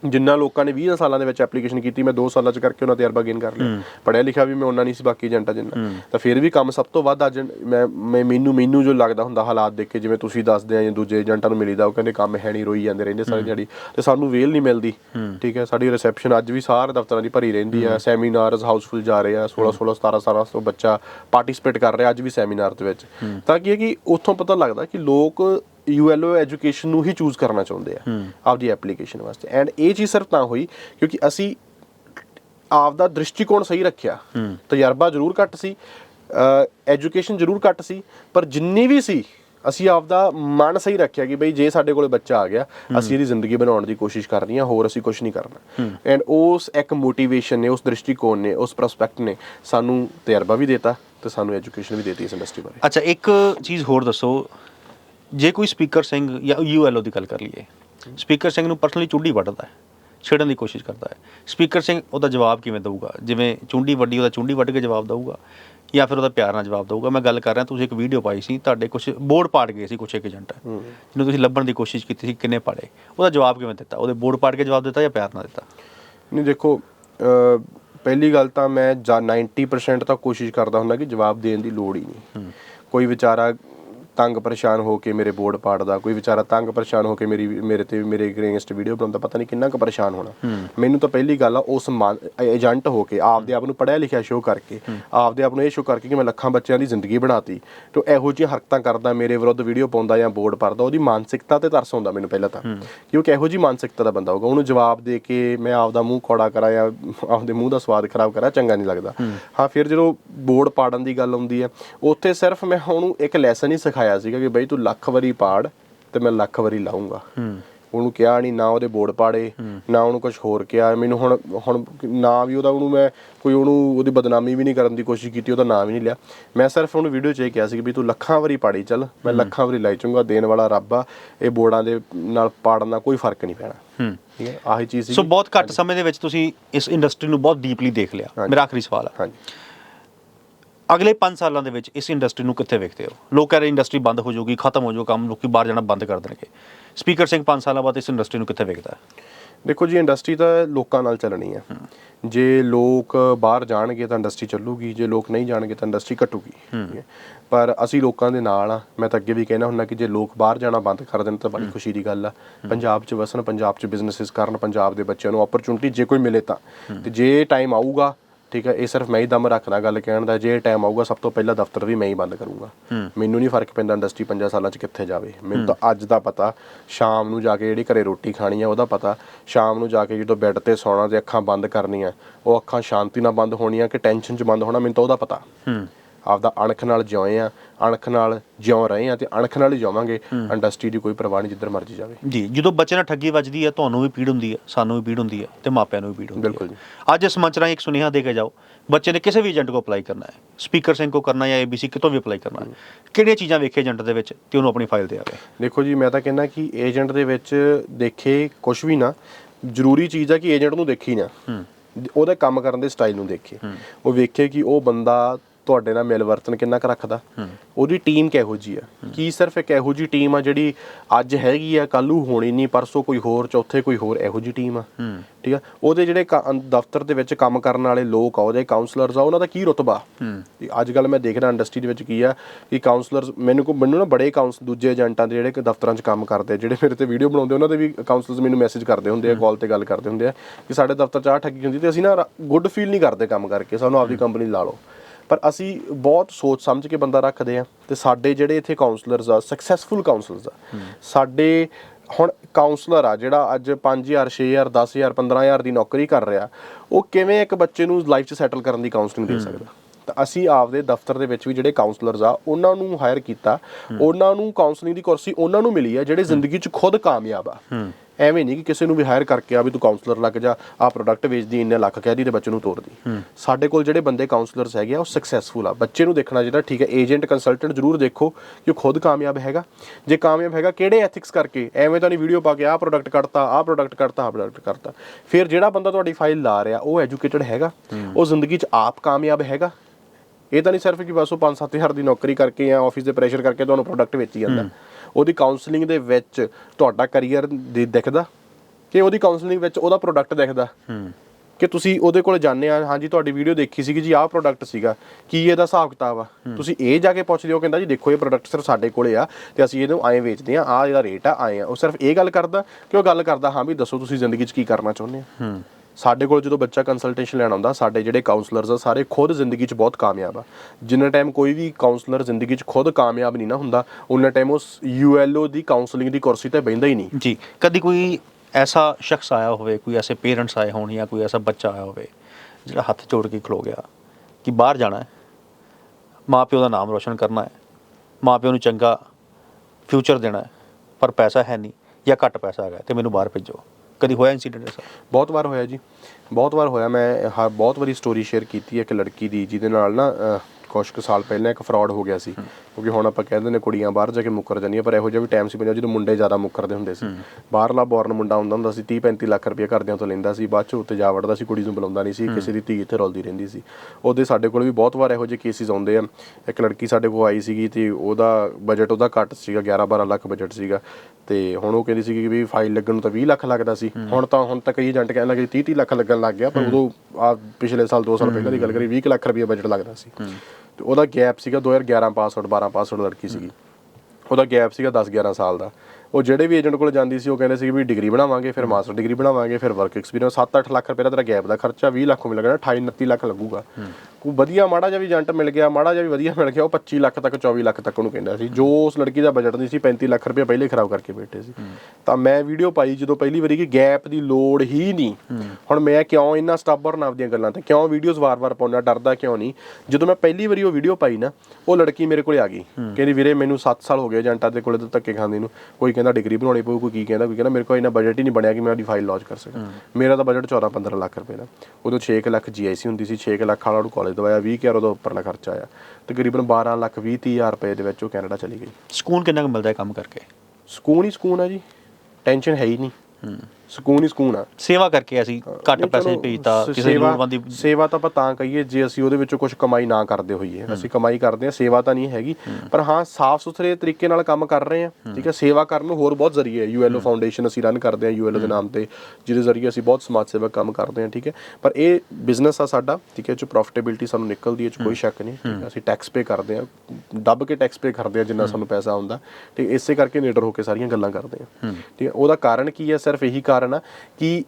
ਜਿੰਨਾ ਲੋਕਾਂ ਨੇ 20 ਸਾਲਾਂ ਦੇ ਵਿੱਚ ਐਪਲੀਕੇਸ਼ਨ ਕੀਤੀ ਮੈਂ 2 ਸਾਲਾਂ ਚ ਕਰਕੇ ਉਹਨਾਂ ਤਜਰਬਾ ਗੇਨ ਕਰ ਲਿਆ। ਪੜ੍ਹਿਆ ਲਿਖਿਆ ਵੀ ਮੈਂ ਉਹਨਾਂ ਨਹੀਂ ਸੀ ਬਾਕੀ ਏਜੰਟਾਂ ਜਿੰਨਾ। ਤਾਂ ਫਿਰ ਵੀ ਕੰਮ ਸਭ ਤੋਂ ਵੱਧ ਅੱਜ ਮੈਂ ਮੈਂ- ਮੈਨੂੰ ਮੈਨੂੰ ਜੋ ਲੱਗਦਾ ਹੁੰਦਾ ਹਾਲਾਤ ਦੇਖ ਕੇ ਜਿਵੇਂ ਤੁਸੀਂ ਦੱਸਦੇ ਆ ਜਾਂ ਦੂਜੇ ਏਜੰਟਾਂ ਨੂੰ ਮਿਲੀਦਾ ਉਹ ਕਹਿੰਦੇ ਕੰਮ ਹੈ ਨਹੀਂ ਰੋਈ ਜਾਂਦੇ ਰਹਿੰਦੇ ਸਾਰੀ ਦਿਹਾੜੀ। ਤੇ ਸਾਨੂੰ ਵੇਲ ਨਹੀਂ ਮਿਲਦੀ। ਠੀਕ ਹੈ ਸਾਡੀ ਰਿਸੈਪਸ਼ਨ ਅੱਜ ਵੀ ਸਾਰੇ ਦਫ਼ਤਰਾਂ ਦੀ ਭਰੀ ਰਹਿੰਦੀ ਆ। ਸੈਮੀਨਾਰਸ ਹਾਊਸਫੁੱਲ ਜਾ ਰਹੇ ਆ। 16 16 17 17 ਤੋਂ ਬੱਚਾ ਪਾਰਟਿਸਿਪੇਟ ਕਰ ਰਿਹਾ ਅੱਜ ਵੀ ਸੈਮੀਨਾਰ ਦੇ ਵਿੱਚ। ਤਾਂ ਕੀ ਹੈ ਕਿ ਉੱਥੋਂ ਪਤਾ ਲੱਗਦਾ ਕਿ ਲੋਕ ਯੂਐਲਓ ਐਜੂਕੇਸ਼ਨ ਨੂੰ ਹੀ ਚੂਜ਼ ਕਰਨਾ ਚਾਹੁੰਦੇ ਆ ਆਪਦੀ ਐਪਲੀਕੇਸ਼ਨ ਵਾਸਤੇ। ਐਂਡ ਇਹ ਚੀਜ਼ ਸਿਰਫ ਤਾਂ ਹੋਈ ਕਿਉਂਕਿ ਅਸੀਂ ਆਪਦਾ ਦ੍ਰਿਸ਼ਟੀਕੋਣ ਸਹੀ ਰੱਖਿਆ ਤਜਰਬਾ ਜ਼ਰੂਰ ਘੱਟ ਸੀ ਐਜੂਕੇਸ਼ਨ ਜ਼ਰੂਰ ਘੱਟ ਸੀ ਪਰ ਜਿੰਨੀ ਵੀ ਸੀ ਅਸੀਂ ਆਪਦਾ ਮਨ ਸਹੀ ਰੱਖਿਆ ਕਿ ਬਈ ਜੇ ਸਾਡੇ ਕੋਲੇ ਬੱਚਾ ਆ ਗਿਆ ਅਸੀਂ ਇਹਦੀ ਜ਼ਿੰਦਗੀ ਬਣਾਉਣ ਦੀ ਕੋਸ਼ਿਸ਼ ਕਰਨੀ ਆ ਹੋਰ ਅਸੀਂ ਕੁਝ ਨਹੀਂ ਕਰਨਾ। ਐਂਡ ਉਸ ਇੱਕ ਮੋਟੀਵੇਸ਼ਨ ਨੇ ਉਸ ਦ੍ਰਿਸ਼ਟੀਕੋਣ ਨੇ ਉਸ ਪ੍ਰਸਪੈਕਟ ਨੇ ਸਾਨੂੰ ਤਜਰਬਾ ਵੀ ਦਿੱਤਾ ਤੇ ਸਾਨੂੰ ਐਜੂਕੇਸ਼ਨ ਵੀ ਦਿੱਤੀ ਇਸ ਇੰਡਸਟਰੀ ਬਾਰੇ। ਅੱਛਾ ਇੱਕ ਚੀਜ਼ ਹੋਰ ਦੱਸੋ ਜੇ ਕੋਈ ਸਪੀਕਰ ਸਿੰਘ ਜਾਂ ਯੂਐਲਓ ਦੀ ਗੱਲ ਕਰ ਲਈਏ ਸਪੀਕਰ ਸਿੰਘ ਨੂੰ ਪਰਸਨਲੀ ਚੁੰਡੀ ਵੱਢਦਾ ਹੈ ਛੇੜਨ ਦੀ ਕੋਸ਼ਿਸ਼ ਕਰਦਾ ਹੈ। ਸਪੀਕਰ ਸਿੰਘ ਉਹਦਾ ਜਵਾਬ ਕਿਵੇਂ ਦਊਗਾ? ਜਿਵੇਂ ਚੁੰਡੀ ਵੱਡੀ ਉਹਦਾ ਚੁੰਡੀ ਵੱਢ ਕੇ ਜਵਾਬ ਦਊਗਾ ਜਾਂ ਫਿਰ ਉਹਦਾ ਪਿਆਰ ਨਾਲ ਜਵਾਬ ਦਊਗਾ? ਮੈਂ ਗੱਲ ਕਰ ਰਿਹਾ ਤੁਸੀਂ ਇੱਕ ਵੀਡੀਓ ਪਾਈ ਸੀ ਤੁਹਾਡੇ ਕੁਝ ਬੋਰਡ ਪਾੜ ਗਏ ਸੀ ਕੁਝ ਇੱਕ ਏਜੰਟ। ਜਿਹਨੂੰ ਤੁਸੀਂ ਲੱਭਣ ਦੀ ਕੋਸ਼ਿਸ਼ ਕੀਤੀ ਸੀ ਕਿੰਨੇ ਪਾੜੇ? ਉਹਦਾ ਜਵਾਬ ਕਿਵੇਂ ਦਿੱਤਾ? ਉਹਦੇ ਬੋਰਡ ਪਾੜ ਕੇ ਜਵਾਬ ਦਿੱਤਾ ਜਾਂ ਪਿਆਰ ਨਾਲ ਦਿੱਤਾ? ਨਹੀਂ ਦੇਖੋ ਪਹਿਲੀ ਗੱਲ ਤਾਂ ਮੈਂ ਜਾਂ 90% ਤਾਂ ਕੋਸ਼ਿਸ਼ ਕਰਦਾ ਹੁੰਦਾ ਕਿ ਜਵਾਬ ਦੇਣ ਦੀ ਲੋੜ ਹੀ ਨਹੀਂ। ਕੋਈ ਵਿਚਾਰਾ ਤੰਗ ਪਰੇਸ਼ਾਨ ਹੋ ਕੇ ਮੇਰੇ ਬੋਰਡ ਪਾੜਦਾ ਕੋਈ ਵਿਚਾਰਾ ਤੰਗ ਪਰੇਸ਼ਾਨ ਹੋ ਕੇ ਮੇਰੀ ਮੇਰੇ ਤੇ ਮੇਰੇ ਅਗੇਂਸਟ ਵੀਡੀਓ ਬਣਾਉਂਦਾ ਪਤਾ ਨਹੀਂ ਕਿੰਨਾ ਕੁ ਪਰੇਸ਼ਾਨ ਹੋਣਾ। ਮੈਨੂੰ ਤਾਂ ਪਹਿਲੀ ਗੱਲ ਆ ਉਸ ਏਜੰਟ ਹੋ ਕੇ ਆਪਦੇ ਆਪ ਨੂੰ ਪੜਿਆ ਲਿਖਿਆ ਸ਼ੋਅ ਕਰਕੇ ਆਪਦੇ ਆਪ ਨੂੰ ਇਹ ਸ਼ੋਅ ਕਰਕੇ ਕਿ ਮੈਂ ਲੱਖਾਂ ਬੱਚਿਆਂ ਦੀ ਜ਼ਿੰਦਗੀ ਬਣਾਤੀ। ਤੇ ਇਹੋ ਜਿਹੀਆਂ ਹਰਕਤਾਂ ਕਰਦਾ ਮੇਰੇ ਵਿਰੁੱਧ ਵੀਡੀਓ ਪਾਉਂਦਾ ਜਾਂ ਬੋਰਡ ਪੜਦਾ ਉਹਦੀ ਮਾਨਸਿਕਤਾ ਤੇ ਤਰਸ ਆਉਂਦਾ ਮੈਨੂੰ ਪਹਿਲਾਂ ਤਾਂ। ਕਿਉਂਕਿ ਇਹੋ ਜਿਹੀ ਮਾਨਸਿਕਤਾ ਦਾ ਬੰਦਾ ਹੋਊਗਾ ਉਹਨੂੰ ਜਵਾਬ ਦੇ ਕੇ ਮੈਂ ਆਪਦਾ ਮੂੰਹ ਕੌੜਾ ਕਰਾਂ ਜਾਂ ਆਪਦੇ ਮੂੰਹ ਦਾ ਸਵਾਦ ਖਰਾਬ ਕਰਾਂ ਚੰਗਾ ਨਹੀਂ ਲੱਗਦਾ। ਹਾਂ। ਫਿਰ ਜਦੋਂ ਬੋਰਡ ਪਾੜਨ ਦੀ ਗੱਲ ਆਉਂਦੀ ਹੈ ਉੱਥੇ ਸਿਰਫ ਮੈਂ ਉਹਨੂੰ ਇੱਕ ਲੈਸਨ ਹੀ ਸਿਖਾਇਆ ਸੀਗਾ ਕਿ ਬਈ ਤੂੰ ਲੱਖ ਵਾਰੀ ਪਾੜ ਤੇ ਮੈਂ ਲੱਖ ਵਾਰੀ ਲਾਉਂਗਾ ਉਹਨੂੰ ਕਿਹਾ ਨਹੀਂ ਨਾ ਉਹਦੇ ਬੋਰਡ ਪਾੜੇ ਨਾ ਉਹਨੂੰ ਕੁਝ ਹੋਰ ਕਿਹਾ। ਮੈਨੂੰ ਹੁਣ ਹੁਣ ਨਾ ਵੀ ਉਹਦਾ ਉਹਨੂੰ ਮੈਂ ਕੋਈ ਉਹਨੂੰ ਉਹਦੀ ਬਦਨਾਮੀ ਵੀ ਨਹੀਂ ਕਰਨ ਦੀ ਕੋਸ਼ਿਸ਼ ਕੀਤੀ ਉਹਦਾ ਨਾਮ ਵੀ ਨਹੀਂ ਲਿਆ। ਮੈਂ ਸਿਰਫ ਉਹਨੂੰ ਵੀਡੀਓ 'ਚ ਇਹ ਕਿਹਾ ਸੀ ਕਿ ਵੀ ਤੂੰ ਲੱਖਾਂ ਵਾਰੀ ਪਾੜੀ ਚੱਲ ਮੈਂ ਲੱਖਾਂ ਵਾਰੀ ਲਾਈ ਚੂੰਗਾ ਦੇਣ ਵਾਲਾ ਰੱਬ ਆ ਇਹ ਬੋਰਡਾਂ ਦੇ ਨਾਲ ਪਾੜਨ ਨਾਲ ਕੋਈ ਫ਼ਰਕ ਨਹੀਂ ਪੈਣਾ। ਹੂੰ। ਠੀਕ ਹੈ? ਆਹੀ ਚੀਜ਼ ਸੀ ਸੋ ਬਹੁਤ ਘੱਟ ਸਮੇਂ ਦੇ ਵਿੱਚ ਤੁਸੀਂ ਇਸ ਇੰਡਸਟਰੀ ਨੂੰ ਬਹੁਤ ਡੀਪਲੀ ਦੇਖ ਲਿਆ। ਮੇਰਾ ਆਖਰੀ ਸਵਾਲ ਹੈ ਹਾਂਜੀ। ਅਗਲੇ 5 ਸਾਲਾਂ ਦੇ ਵਿੱਚ ਇਸ ਇੰਡਸਟਰੀ ਨੂੰ ਕਿੱਥੇ ਵੇਖਦੇ ਹੋ? ਲੋਕ ਕਹਿ ਰਹੇ ਇੰਡਸਟਰੀ ਬੰਦ ਹੋ ਜਾਊਗੀ ਖਤਮ ਹੋ ਜਾਊ ਕੰਮ ਲੋਕੀ ਬਾਹਰ ਜਾਣਾ ਬੰਦ ਕਰ ਦੇਣਗੇ। ਸਪੀਕਰ ਸਿੰਘ 5 ਸਾਲਾਂ ਬਾਅਦ ਇਸ ਇੰਡਸਟਰੀ ਨੂੰ ਕਿੱਥੇ ਵੇਖਦਾ? ਹੈ ਦੇਖੋ ਜੀ ਇੰਡਸਟਰੀ ਤਾਂ ਲੋਕਾਂ ਨਾਲ ਚੱਲਣੀ ਹੈ। ਜੇ ਲੋਕ ਬਾਹਰ ਜਾਣਗੇ ਤਾਂ ਇੰਡਸਟਰੀ ਚੱਲੂਗੀ ਜੇ ਲੋਕ ਨਹੀਂ ਜਾਣਗੇ ਤਾਂ ਇੰਡਸਟਰੀ ਘਟੂਗੀ। ਪਰ ਅਸੀਂ ਲੋਕਾਂ ਦੇ ਨਾਲ ਆ। ਮੈਂ ਤਾਂ ਅੱਗੇ ਵੀ ਕਹਿਣਾ ਹੁੰਦਾ ਕਿ ਜੇ ਲੋਕ ਬਾਹਰ ਜਾਣਾ ਬੰਦ ਕਰ ਦੇਣ ਤਾਂ ਬੜੀ ਖੁਸ਼ੀ ਦੀ ਗੱਲ ਆ। ਪੰਜਾਬ 'ਚ ਵਸਣ ਪੰਜਾਬ 'ਚ ਬਿਜ਼ਨੈਸਿਸ ਕਰਨ ਪੰਜਾਬ ਦੇ ਬੱਚਿਆਂ ਨੂੰ ਓਪਰਚੁਨਿਟੀ ਜੇ ਕੋਈ ਮਿਲੇ ਤਾਂ। ਤੇ ਜੇ ਟਾਈਮ ਆਊਗਾ ਠੀਕ ਹੈ ਇਹ ਸਿਰਫ ਮੈਂ ਹੀ ਦਮ ਰੱਖਦਾ ਗੱਲ ਕਹਿਣ ਦਾ ਜੇ ਟਾਈਮ ਆਊਗਾ ਸਭ ਤੋਂ ਪਹਿਲਾਂ ਦਫ਼ਤਰ ਵੀ ਮੈਂ ਹੀ ਬੰਦ ਕਰੂੰਗਾ। ਮੈਨੂੰ ਨਹੀਂ ਫ਼ਰਕ ਪੈਂਦਾ ਇੰਡਸਟਰੀ 5 ਸਾਲਾਂ 'ਚ ਕਿੱਥੇ ਜਾਵੇ। ਮੈਨੂੰ ਤਾਂ ਅੱਜ ਦਾ ਪਤਾ ਸ਼ਾਮ ਨੂੰ ਜਾ ਕੇ ਜਿਹੜੀ ਘਰੇ ਰੋਟੀ ਖਾਣੀ ਆ ਉਹਦਾ ਪਤਾ। ਸ਼ਾਮ ਨੂੰ ਜਾ ਕੇ ਜਦੋਂ ਬੈੱਡ ਤੇ ਸੌਣਾ ਤੇ ਅੱਖਾਂ ਬੰਦ ਕਰਨੀਆਂ ਉਹ ਅੱਖਾਂ ਸ਼ਾਂਤੀ ਨਾਲ ਬੰਦ ਹੋਣੀਆਂ ਕਿ ਟੈਨਸ਼ਨ 'ਚ ਬੰਦ ਹੋਣਾ ਮੈਨੂੰ ਤਾਂ ਉਹਦਾ ਪਤਾ। ਹੂੰ। ਆਪਦਾ ਅਣਖ ਨਾਲ ਜਿਉਏ ਆ ਅਣਖ ਨਾਲ ਜਿਉ ਰਹੇ ਆ ਤੇ ਅਣਖ ਨਾਲ ਹੀ ਜਾਵਾਂਗੇ ਇੰਡਸਟਰੀ ਦੀ ਕੋਈ ਪਰਵਾਹ ਨਹੀਂ ਜਿੱਧਰ ਮਰਜ਼ੀ ਜਾਵੇ। ਜੀ ਜਦੋਂ ਬੱਚੇ ਨਾਲ ਠੱਗੀ ਵੱਜਦੀ ਹੈ ਤੁਹਾਨੂੰ ਵੀ ਪੀੜ ਹੁੰਦੀ ਹੈ ਸਾਨੂੰ ਵੀ ਪੀੜ ਹੁੰਦੀ ਹੈ ਤੇ ਮਾਪਿਆਂ ਨੂੰ ਵੀ ਪੀੜ ਹੁੰਦੀ ਬਿਲਕੁਲ ਹੈ ਜੀ। ਅੱਜ ਇਸ ਮੰਚ ਰਾਹੀਂ ਇੱਕ ਸੁਨੇਹਾ ਦੇ ਕੇ ਜਾਓ ਬੱਚੇ ਨੇ ਕਿਸੇ ਵੀ ਏਜੰਟ ਕੋ ਅਪਲਾਈ ਕਰਨਾ ਹੈ ਸਪੀਕਰ ਸਿੰਘ ਕੋ ਕਰਨਾ ਹੈ ਜਾਂ ਏਬੀਸੀ ਕਿਤੋਂ ਵੀ ਅਪਲਾਈ ਕਰਨਾ ਹੈ ਕਿਹੜੀਆਂ ਚੀਜ਼ਾਂ ਵੇਖੇ ਏਜੰਟ ਦੇ ਵਿੱਚ ਤੇ ਉਹਨੂੰ ਆਪਣੀ ਫਾਈਲ ਦੇ ਆਵੇ ਦੇਖੋ ਜੀ ਮੈਂ ਤਾਂ ਕਹਿੰਦਾ ਕਿ ਏਜੰਟ ਦੇ ਵਿੱਚ ਦੇਖੇ ਕੁਝ ਵੀ ਨਾ ਜ਼ਰੂਰੀ ਚੀਜ਼ ਆ ਕਿ ਏਜੰਟ ਨੂੰ ਦੇਖੀ ਨਾ। ਉਹਦੇ ਕੰਮ ਕਰਨ ਦੇ ਸਟਾਈਲ ਨੂੰ ਦੇਖੇ। ਉਹ ਵੇਖੇ ਕਿ ਉਹ ਬੰਦਾ ਤੁਹਾਡੇ ਨਾਲ ਮਿਲ ਵਰਤਨ ਕਿੰਨਾ ਕੁ ਰੱਖਦਾ? ਉਹਦੀ ਟੀਮ ਕਿਹੋ ਜੀ ਆ? ਕੀ ਸਿਰਫ ਇੱਕ ਇਹੋ ਜੀ ਟੀਮ ਆ ਜਿਹੜੀ ਅੱਜ ਹੈਗੀ ਆ ਕੱਲੂ ਹੋਣੀ ਨਹੀਂ ਪਰਸੋਂ ਕੋਈ ਹੋਰ ਚੌਥੇ ਕੋਈ ਹੋਰ ਇਹੋ ਜੀ ਟੀਮ ਆ? ਠੀਕ ਆ? ਉਹਦੇ ਜਿਹੜੇ ਦਫ਼ਤਰ ਦੇ ਵਿੱਚ ਕੰਮ ਕਰਨ ਵਾਲੇ ਲੋਕ ਆ ਉਹਦੇ ਕਾਉਂਸਲਰਸ ਆ ਉਹਨਾਂ ਦਾ ਕੀ ਰੁਤਬਾ? ਅੱਜ ਕੱਲ ਮੈਂ ਦੇਖਦਾ ਇੰਡਸਟਰੀ ਦੇ ਵਿੱਚ ਕੀ ਆ ਕਿ ਕਾਉਂਸਲਰਸ ਮੈਨੂੰ ਕੋ ਮੈਨੂੰ ਨਾ ਬੜੇ ਕਾਉਂਸ ਦੂਜੇ ਏਜੰਟਾਂ ਦੇ ਜਿਹੜੇ ਦਫ਼ਤਰਾਂ 'ਚ ਕੰਮ ਕਰਦੇ ਆ, ਜਿਹੜੇ ਮੇਰੇ ਤੇ ਵੀਡੀਓ ਬਣਾਉਂਦੇ ਉਹਨਾਂ ਦੇ ਵੀ ਕਾਉਂਸਲਰਸ ਮੈਨੂੰ ਮੈਸੇਜ ਕਰਦੇ ਹੁੰਦੇ ਆ ਕਾਲ ਤੇ ਗੱਲ ਕਰਦੇ ਹੁੰਦੇ ਆ ਕਿ ਸਾਡੇ ਦਫ਼ਤਰ 'ਚ ਆ ਠੱਗੀ ਹੁੰਦੀ ਤੇ ਅਸੀਂ ਨਾ ਗੁੱਡ ਫੀਲ ਨਹੀਂ ਕਰਦੇ ਕੰਮ ਕਰਕੇ ਸਾਨੂੰ ਆਪਦੀ ਕੰਪਨੀ ਲਾ ਲਓ। ਪਰ ਅਸੀਂ ਬਹੁਤ ਸੋਚ ਸਮਝ ਕੇ ਬੰਦਾ ਰੱਖਦੇ ਆ ਤੇ ਸਾਡੇ ਜਿਹੜੇ ਇੱਥੇ ਕਾਉਂਸਲਰਸ ਆ ਸਕਸੈਸਫੁਲ ਕਾਉਂਸਲਰਸ ਆ ਸਾਡੇ ਹੁਣ ਕਾਉਂਸਲਰ ਆ ਜਿਹੜਾ ਅੱਜ 5000 6000 10000 15000 ਦੀ ਨੌਕਰੀ ਕਰ ਰਿਹਾ ਉਹ ਕਿਵੇਂ ਇੱਕ ਬੱਚੇ ਨੂੰ ਲਾਈਫ 'ਚ ਸੈਟਲ ਕਰਨ ਦੀ ਕਾਉਂਸਲਿੰਗ ਦੇ ਸਕਦਾ? ਤਾਂ ਅਸੀਂ ਆਪਦੇ ਦਫ਼ਤਰ ਦੇ ਵਿੱਚ ਵੀ ਜਿਹੜੇ ਕਾਉਂਸਲਰਸ ਆ ਉਹਨਾਂ ਨੂੰ ਹਾਇਰ ਕੀਤਾ ਉਹਨਾਂ ਨੂੰ ਕਾਉਂਸਲਿੰਗ ਦੀ ਕੁਰਸੀ ਉਹਨਾਂ ਨੂੰ ਮਿਲੀ ਆ ਜਿਹੜੇ ਜ਼ਿੰਦਗੀ 'ਚ ਖੁਦ ਕਾਮਯਾਬ ਆ। ਐਵੇਂ ਨਹੀਂ ਕਿ ਕਿਸੇ ਨੂੰ ਵੀ ਹਾਇਰ ਕਰਕੇ ਆ ਵੀ ਤੂੰ ਕਾਉਂਸਲਰ ਲੱਗ ਜਾ ਆ ਪ੍ਰੋਡਕਟ ਵੇਚਦੀ ਇੰਨੇ ਲੱਖ ਕਹਿਦੀ ਤੇ ਬੱਚੇ ਨੂੰ ਤੋਰਦੀ। ਸਾਡੇ ਕੋਲ ਜਿਹੜੇ ਬੰਦੇ ਕਾਉਂਸਲਰਸ ਹੈਗੇ ਆ ਉਹ ਸਕਸੈਸਫੁਲ ਆ। ਬੱਚੇ ਨੂੰ ਦੇਖਣਾ ਚਾਹੀਦਾ ਠੀਕ ਹੈ ਏਜੰਟ ਕੰਸਲਟੈਂਟ ਜ਼ਰੂਰ ਦੇਖੋ ਕਿ ਉਹ ਖੁਦ ਕਾਮਯਾਬ ਹੈਗਾ। ਜੇ ਕਾਮਯਾਬ ਹੈਗਾ ਕਿਹੜੇ ਐਥਿਕਸ ਕਰਕੇ? ਐਵੇਂ ਤਾਂ ਨਹੀਂ ਵੀਡੀਓ ਪਾ ਕੇ ਆਹ ਪ੍ਰੋਡਕਟ ਕੱਢਤਾ ਆਹ ਪ੍ਰੋਡਕਟ ਕੱਢਤਾ ਆਹ ਪ੍ਰੋਡਕਟ ਕੱਢਤਾ ਫਿਰ ਜਿਹੜਾ ਬੰਦਾ ਤੁਹਾਡੀ ਫਾਈਲ ਲਾ ਰਿਹਾ ਉਹ ਐਜੂਕੇਟਡ ਹੈਗਾ। ਉਹ ਜ਼ਿੰਦਗੀ 'ਚ ਆਪ ਕਾਮਯਾਬ ਹੈਗਾ। ਇਹ ਤਾਂ ਨਹੀਂ ਸਿਰਫ ਕਿ ਬਸ ਉਹ 5-7000 ਦੀ ਨੌਕਰੀ ਕਰਕੇ ਜਾਂ ਆਫਿਸ ਦੇ ਪ੍ਰੈਸ਼ਰ ਕਰਕੇ ਤੁਹਾਨੂੰ ਪ੍ਰੋਡਕਟ ਵੇਚੀ ਜਾਂਦਾ। ਉਹਦੀ ਕਾਉਂਸਲਿੰਗ ਦੇ ਵਿੱਚ ਤੁਹਾਡਾ ਕੈਰੀਅਰ ਦਿਖਦਾ? ਕਿ ਉਹਦੀ ਕਾਉਂਸਲਿੰਗ ਵਿੱਚ ਉਹਦਾ ਪ੍ਰੋਡਕਟ ਦਿਖਦਾ? ਕਿ ਤੁਸੀਂ ਉਹਦੇ ਕੋਲ ਜਾਂਦੇ ਆ ਹਾਂਜੀ ਤੁਹਾਡੀ ਵੀਡੀਓ ਦੇਖੀ ਸੀਗੀ ਜੀ ਆਹ ਪ੍ਰੋਡਕਟ ਸੀਗਾ। ਕੀ ਇਹਦਾ ਹਿਸਾਬ ਕਿਤਾਬ ਆ? ਤੁਸੀਂ ਇਹ ਜਾ ਕੇ ਪੁੱਛਦੇ ਹੋ ਕਹਿੰਦਾ ਜੀ ਦੇਖੋ ਇਹ ਪ੍ਰੋਡਕਟ ਸਿਰਫ ਸਾਡੇ ਕੋਲੇ ਆ ਤੇ ਅਸੀਂ ਇਹਨੂੰ ਐਂ ਵੇਚਦੇ ਆ ਆਹ ਇਹਦਾ ਰੇਟ ਆ ਆਏ ਆ। ਉਹ ਸਿਰਫ ਇਹ ਗੱਲ ਕਰਦਾ ਕਿ ਉਹ ਗੱਲ ਕਰਦਾ ਹਾਂ ਵੀ ਦੱਸੋ ਤੁਸੀਂ ਜ਼ਿੰਦਗੀ 'ਚ ਕੀ ਕਰਨਾ ਚਾਹੁੰਦੇ ਆ ਸਾਡੇ ਕੋਲ ਜਦੋਂ ਬੱਚਾ ਕੰਸਲਟੇਸ਼ਨ ਲੈਣ ਆਉਂਦਾ, ਸਾਡੇ ਜਿਹੜੇ ਕਾਉਂਸਲਰਸ ਆ, ਸਾਰੇ ਖੁਦ ਜ਼ਿੰਦਗੀ 'ਚ ਬਹੁਤ ਕਾਮਯਾਬ ਆ। ਜਿੰਨਾ ਟਾਈਮ ਕੋਈ ਵੀ ਕਾਉਂਸਲਰ ਜ਼ਿੰਦਗੀ 'ਚ ਖੁਦ ਕਾਮਯਾਬ ਨਹੀਂ ਨਾ ਹੁੰਦਾ ਉਹਨਾਂ ਟਾਈਮ ਉਸ ਯੂਐਲਓ ਦੀ ਕਾਉਂਸਲਿੰਗ ਦੀ ਕੁਰਸੀ ਤੇ ਬਹਿੰਦਾ ਹੀ ਨਹੀਂ। ਜੀ, ਕਦੀ ਕੋਈ ਐਸਾ ਸ਼ਖਸ ਆਇਆ ਹੋਵੇ, ਕੋਈ ਐਸੇ ਪੇਰੈਂਟਸ ਆਏ ਹੋਣ ਜਾਂ ਕੋਈ ਐਸਾ ਬੱਚਾ ਆਇਆ ਹੋਵੇ, ਜਿਹੜਾ ਹੱਥ ਜੋੜ ਕੇ ਖਲੋ ਗਿਆ ਕਿ ਬਾਹਰ ਜਾਣਾ ਹੈ, ਮਾਪਿਓ ਦਾ ਨਾਮ ਰੋਸ਼ਨ ਕਰਨਾ ਹੈ, ਮਾਪਿਓ ਨੂੰ ਚੰਗਾ ਫਿਊਚਰ ਦੇਣਾ ਹੈ, ਪਰ ਪੈਸਾ ਹੈ ਨਹੀਂ ਜਾਂ ਘੱਟ ਪੈਸਾ ਹੈਗਾ ਤੇ ਮੈਨੂੰ ਬਾਹਰ ਭੇਜੋ। ਕਦੀ ਹੋਇਆ ਇਨਸੀਡੈਂਟ ਐਸਾ? ਬਹੁਤ ਵਾਰ ਹੋਇਆ ਜੀ। ਬਹੁਤ ਵਾਰ ਹੋਇਆ ਮੈਂ ਹਰ ਬਹੁਤ ਵਾਰੀ ਸਟੋਰੀ ਸ਼ੇਅਰ ਕੀਤੀ ਹੈ ਇੱਕ ਲੜਕੀ ਦੀ ਜਿਹਦੇ ਨਾਲ ਨਾ ਅਹ, ਕੁਛ ਕੁ ਸਾਲ ਪਹਿਲਾਂ ਇੱਕ ਫਰਾਡ ਹੋ ਗਿਆ ਸੀ। ਕਿਉਂਕਿ ਹੁਣ ਆਪਾਂ ਕਹਿੰਦੇ ਨੇ ਕੁੜੀਆਂ ਬਾਹਰ ਜਾ ਕੇ ਮੁੱਕਰ ਜਾਂਦੀਆਂ ਪਰ ਇਹੋ ਜਿਹਾ ਵੀ ਟਾਈਮ ਸੀ ਪੰਜਾਬ ਜਦੋਂ ਮੁੰਡੇ ਜ਼ਿਆਦਾ ਮੁੱਕਰਦੇ ਹੁੰਦੇ ਸੀ। ਬਾਹਰਲਾ ਬੋਰਨ ਮੁੰਡਾ ਹੁੰਦਾ ਹੁੰਦਾ ਸੀ 30 35 ਲੱਖ ਰੁਪਏ ਘਰਦਿਆਂ ਤੋਂ ਲੈਂਦਾ ਸੀ ਬਾਅਦ ਚ ਉੱਤੇ ਜਾ ਵੜਦਾ ਸੀ ਕੁੜੀ ਨੂੰ ਬੁਲਾਉਂਦਾ ਨਹੀਂ ਸੀ ਕਿਸੇ ਦੀ ਧੀ ਇੱਥੇ ਰੋਲਦੀ ਰਹਿੰਦੀ ਸੀ। ਉਹਦੇ ਸਾਡੇ ਕੋਲ ਵੀ ਬਹੁਤ ਵਾਰ ਇਹੋ ਜਿਹੇ ਕੇਸਿਸ ਆਉਂਦੇ ਆ। ਇੱਕ ਲੜਕੀ ਸਾਡੇ ਕੋਲ ਆਈ ਸੀਗੀ ਤੇ ਉਹਦਾ ਬਜਟ ਉਹਦਾ ਘੱਟ ਸੀਗਾ 11 12 ਲੱਖ ਬਜਟ ਸੀਗਾ। ਤੇ ਹੁਣ ਉਹ ਕਹਿੰਦੀ ਸੀ ਕਿ ਵੀ ਫਾਈਲ ਲੱਗਣ ਨੂੰ ਤਾਂ 20 ਲੱਖ ਲੱਗਦਾ ਸੀ। ਹੁਣ ਤਾਂ ਹੁਣ ਤੱਕ ਇਹ ਏਜੰਟ ਕਹਿਣ ਲੱਗੇ 30 30 ਲੱਖ ਲੱਗਣ ਲੱਗ ਗਿਆ ਪਰ ਉਦੋਂ ਆ ਪਿਛਲੇ ਸਾਲ 2 ਸਾਲ ਪਹਿਲਾਂ ਦੀ ਗੱਲ ਕਰੀ 20 ਕੁ ਲੱਖ ਰੁਪਏ ਬਜਟ ਲੱਗਦਾ ਸੀ। ਤੇ ਉਹਦਾ ਗੈਪ ਸੀਗਾ 2011 ਪਾਸਵਰਡ 12 ਪਾਸਵਰਡ ਲੜਕੀ ਸੀਗੀ। ਉਹਦਾ ਗੈਪ ਸੀਗਾ 10 11 ਸਾਲ ਦਾ। ਉਹ ਜਿਹੜੇ ਵੀ ਏਜੰਟ ਕੋਲ ਜਾਂਦੀ ਸੀ, ਉਹ ਕਹਿੰਦੇ ਸੀ ਵੀ ਡਿਗਰੀ ਬਣਾਵਾਂਗੇ, ਫਿਰ ਮਾਸਟਰ ਡਿਗਰੀ ਬਣਾਵਾਂਗੇ, ਫਿਰ ਵਰਕ ਐਕਸਪੀਰੀਅੰਸ 7-8 ਲੱਖ ਰੁਪਏ ਦਾ ਤੇਰਾ ਗੈਪ ਦਾ ਖਰਚਾ 20 ਲੱਖ ਨੂੰ ਲੱਗਣਾ 28 29 ਲੱਖ ਲੱਗੂਗਾ। ਕੋਈ ਵਧੀਆ ਮਾੜਾ ਜਿਹਾ ਵੀ ਏਜੰਟ ਮਿਲ ਗਿਆ ਮਾੜਾ ਜਿਹਾ ਵੀ ਵਧੀਆ ਮਿਲ ਗਿਆ ਉਹ 25 ਲੱਖ ਤੱਕ 24 ਲੱਖ ਤੱਕ ਉਹਨੂੰ ਕਹਿੰਦਾ ਸੀ। ਜੋ ਉਸ ਲੜਕੀ ਦਾ ਬਜਟ ਨਹੀਂ ਸੀ 35 ਲੱਖ ਰੁਪਏ ਪਹਿਲੇ ਖਰਾਬ ਕਰਕੇ ਬੈਠੇ ਸੀ। ਤਾਂ ਮੈਂ ਵੀਡੀਓ ਪਾਈ ਜਦੋਂ ਪਹਿਲੀ ਵਾਰੀ ਕਿ ਗੈਪ ਦੀ ਲੋੜ ਹੀ ਨਹੀਂ। ਹੁਣ ਮੈਂ ਕਿਉਂ ਇੰਨਾ ਸਟਾਬਰਨ ਆਪਦੀਆਂ ਗੱਲਾਂ ਤੇ? ਕਿਉਂ ਵੀਡੀਓਜ਼ ਵਾਰ-ਵਾਰ ਪਾਉਣਾ ਡਰਦਾ ਕਿਉਂ ਨਹੀਂ? ਜਦੋਂ ਮੈਂ ਪਹਿਲੀ ਵਾਰੀ ਉਹ ਵੀਡੀਓ ਪਾਈ ਨਾ ਉਹ ਲੜਕੀ ਮੇਰੇ ਕੋਲੇ ਆ ਗਈ। ਕਹਿੰਦੀ ਵੀਰੇ ਮੈਨੂੰ 7 ਸਾਲ ਹੋ ਗਏ ਏਜੰਟਾਂ ਦੇ ਕੋਲੇ ਤਾਂ ਧੱਕੇ ਖਾਂਦੇ ਨੂੰ। ਕੋਈ ਕਹਿੰਦਾ ਡਿਗਰੀ ਬਣਾਉਣੀ ਪਊ ਕੋਈ ਕੀ ਕਹਿੰਦਾ ਕੋਈ ਕਹਿੰਦਾ ਮੇਰੇ ਕੋਲ ਇੰਨਾ ਬਜਟ ਹੀ ਨਹੀਂ ਬਣਿਆ ਕਿ ਮੈਂ ਉਹਦੀ ਫਾਈਲ ਲਾਂਚ ਕਰ ਸਕਾਂ। ਮੇਰਾ ਤਾਂ ਬਜਟ 14 15 ਲੱਖ ਰੁਪਏ ਦਾ। ਉਦੋਂ 6 ਲੱਖ ਜੀਆਈਸੀ ਹੁੰਦੀ ਸੀ 6 ਲੱਖ ਵਾਲਾ ਨੂੰ ਕਾਲਜ ਦਵਾਇਆ 20 ਹਜ਼ਾਰ ਉਹਦਾ ਉੱਪਰਲਾ ਖਰਚਾ ਆਇਆ। ਤਕਰੀਬਨ 12 ਲੱਖ 20 ਤੀਹ ਹਜ਼ਾਰ ਰੁਪਏ ਦੇ ਵਿੱਚ ਉਹ ਕੈਨੇਡਾ ਚਲੀ ਗਈ। ਸਕੂਨ ਕਿੰਨਾ ਕੁ ਮਿਲਦਾ ਹੈ ਕੰਮ ਕਰਕੇ? ਸਕੂਨ ਹੀ ਸਕੂਨ ਆ ਜੀ। ਟੈਨਸ਼ਨ ਹੈ ਹੀ ਨਹੀਂ। ਸਕੂਨ ਹੀ ਸਕੂਨ ਆ। ਸੇਵਾ ਕਰਕੇ ਅਸੀਂ ਘੱਟ ਪੈਸੇ ਭੇਜਤਾ ਕਿਸੇ ਸੇਵਾ- ਲੋੜਵੰਦ ਦੀ ਸੇਵਾ ਤਾਂ ਆਪਾਂ ਤਾਂ ਕਹੀਏ ਜੇ ਅਸੀਂ ਉਹਦੇ ਵਿੱਚੋਂ ਕੁਝ ਕਮਾਈ ਨਾ ਕਰਦੇ ਹੋਈਏ। ਅਸੀਂ ਕਮਾਈ ਕਰਦੇ ਹਾਂ ਸੇਵਾ ਤਾਂ ਨਹੀਂ ਹੈਗੀ। ਪਰ ਹਾਂ ਸਾਫ਼ ਸੁਥਰੇ ਤਰੀਕੇ ਨਾਲ ਕੰਮ ਕਰ ਰਹੇ ਹਾਂ। ਠੀਕ ਹੈ ਸੇਵਾ ਕਰਨ ਨੂੰ ਹੋਰ ਬਹੁਤ ਜ਼ਰੀਏ ਹੈ। ਯੂਐਲਓ ਫਾਊਂਡੇਸ਼ਨ ਅਸੀਂ ਰਨ ਕਰਦੇ ਹਾਂ ਯੂਐਲਓ ਦੇ ਨਾਮ ਤੇ ਜਿਹਦੇ ਜ਼ਰੀਏ ਅਸੀਂ ਬਹੁਤ ਸਮਾਜ ਸੇਵਕ ਕੰਮ ਕਰਦੇ ਹਾਂ ਠੀਕ ਹੈ। ਪਰ ਇਹ ਬਿਜ਼ਨਸ ਆ ਸਾਡਾ ਠੀਕ ਹੈ ਚ ਪ੍ਰੋਫਿਟੇਬਿਲਟੀ ਸਾਨੂੰ ਨਿਕਲਦੀ ਹੈ ਚ ਕੋਈ ਸ਼ੱਕ ਨਹੀਂ। ਠੀਕ ਹੈ। ਅਸੀਂ ਟੈਕਸ ਪੇ ਕਰਦੇ ਹਾਂ ਦੱਬ ਕੇ ਟੈਕਸ ਪੇ ਕਰਦੇ ਹਾਂ ਜਿੰਨਾ ਸਾਨੂੰ ਪੈਸਾ ਆਉਂਦਾ। ਤੇ ਇਸੇ ਕਰਕੇ ਨਿਡਰ ਹੋ ਕੇ ਸਾਰੀਆਂ ਗੱਲਾਂ ਕਰਦੇ ਹਾਂ। ਠੀਕ ਹੈ ਉਹਦਾ ਕਾਰਨ ਕੀ ਹੈ? ਸਿਰਫ ਇਹੀ ਕਾਰਨ ਆ ਕਿ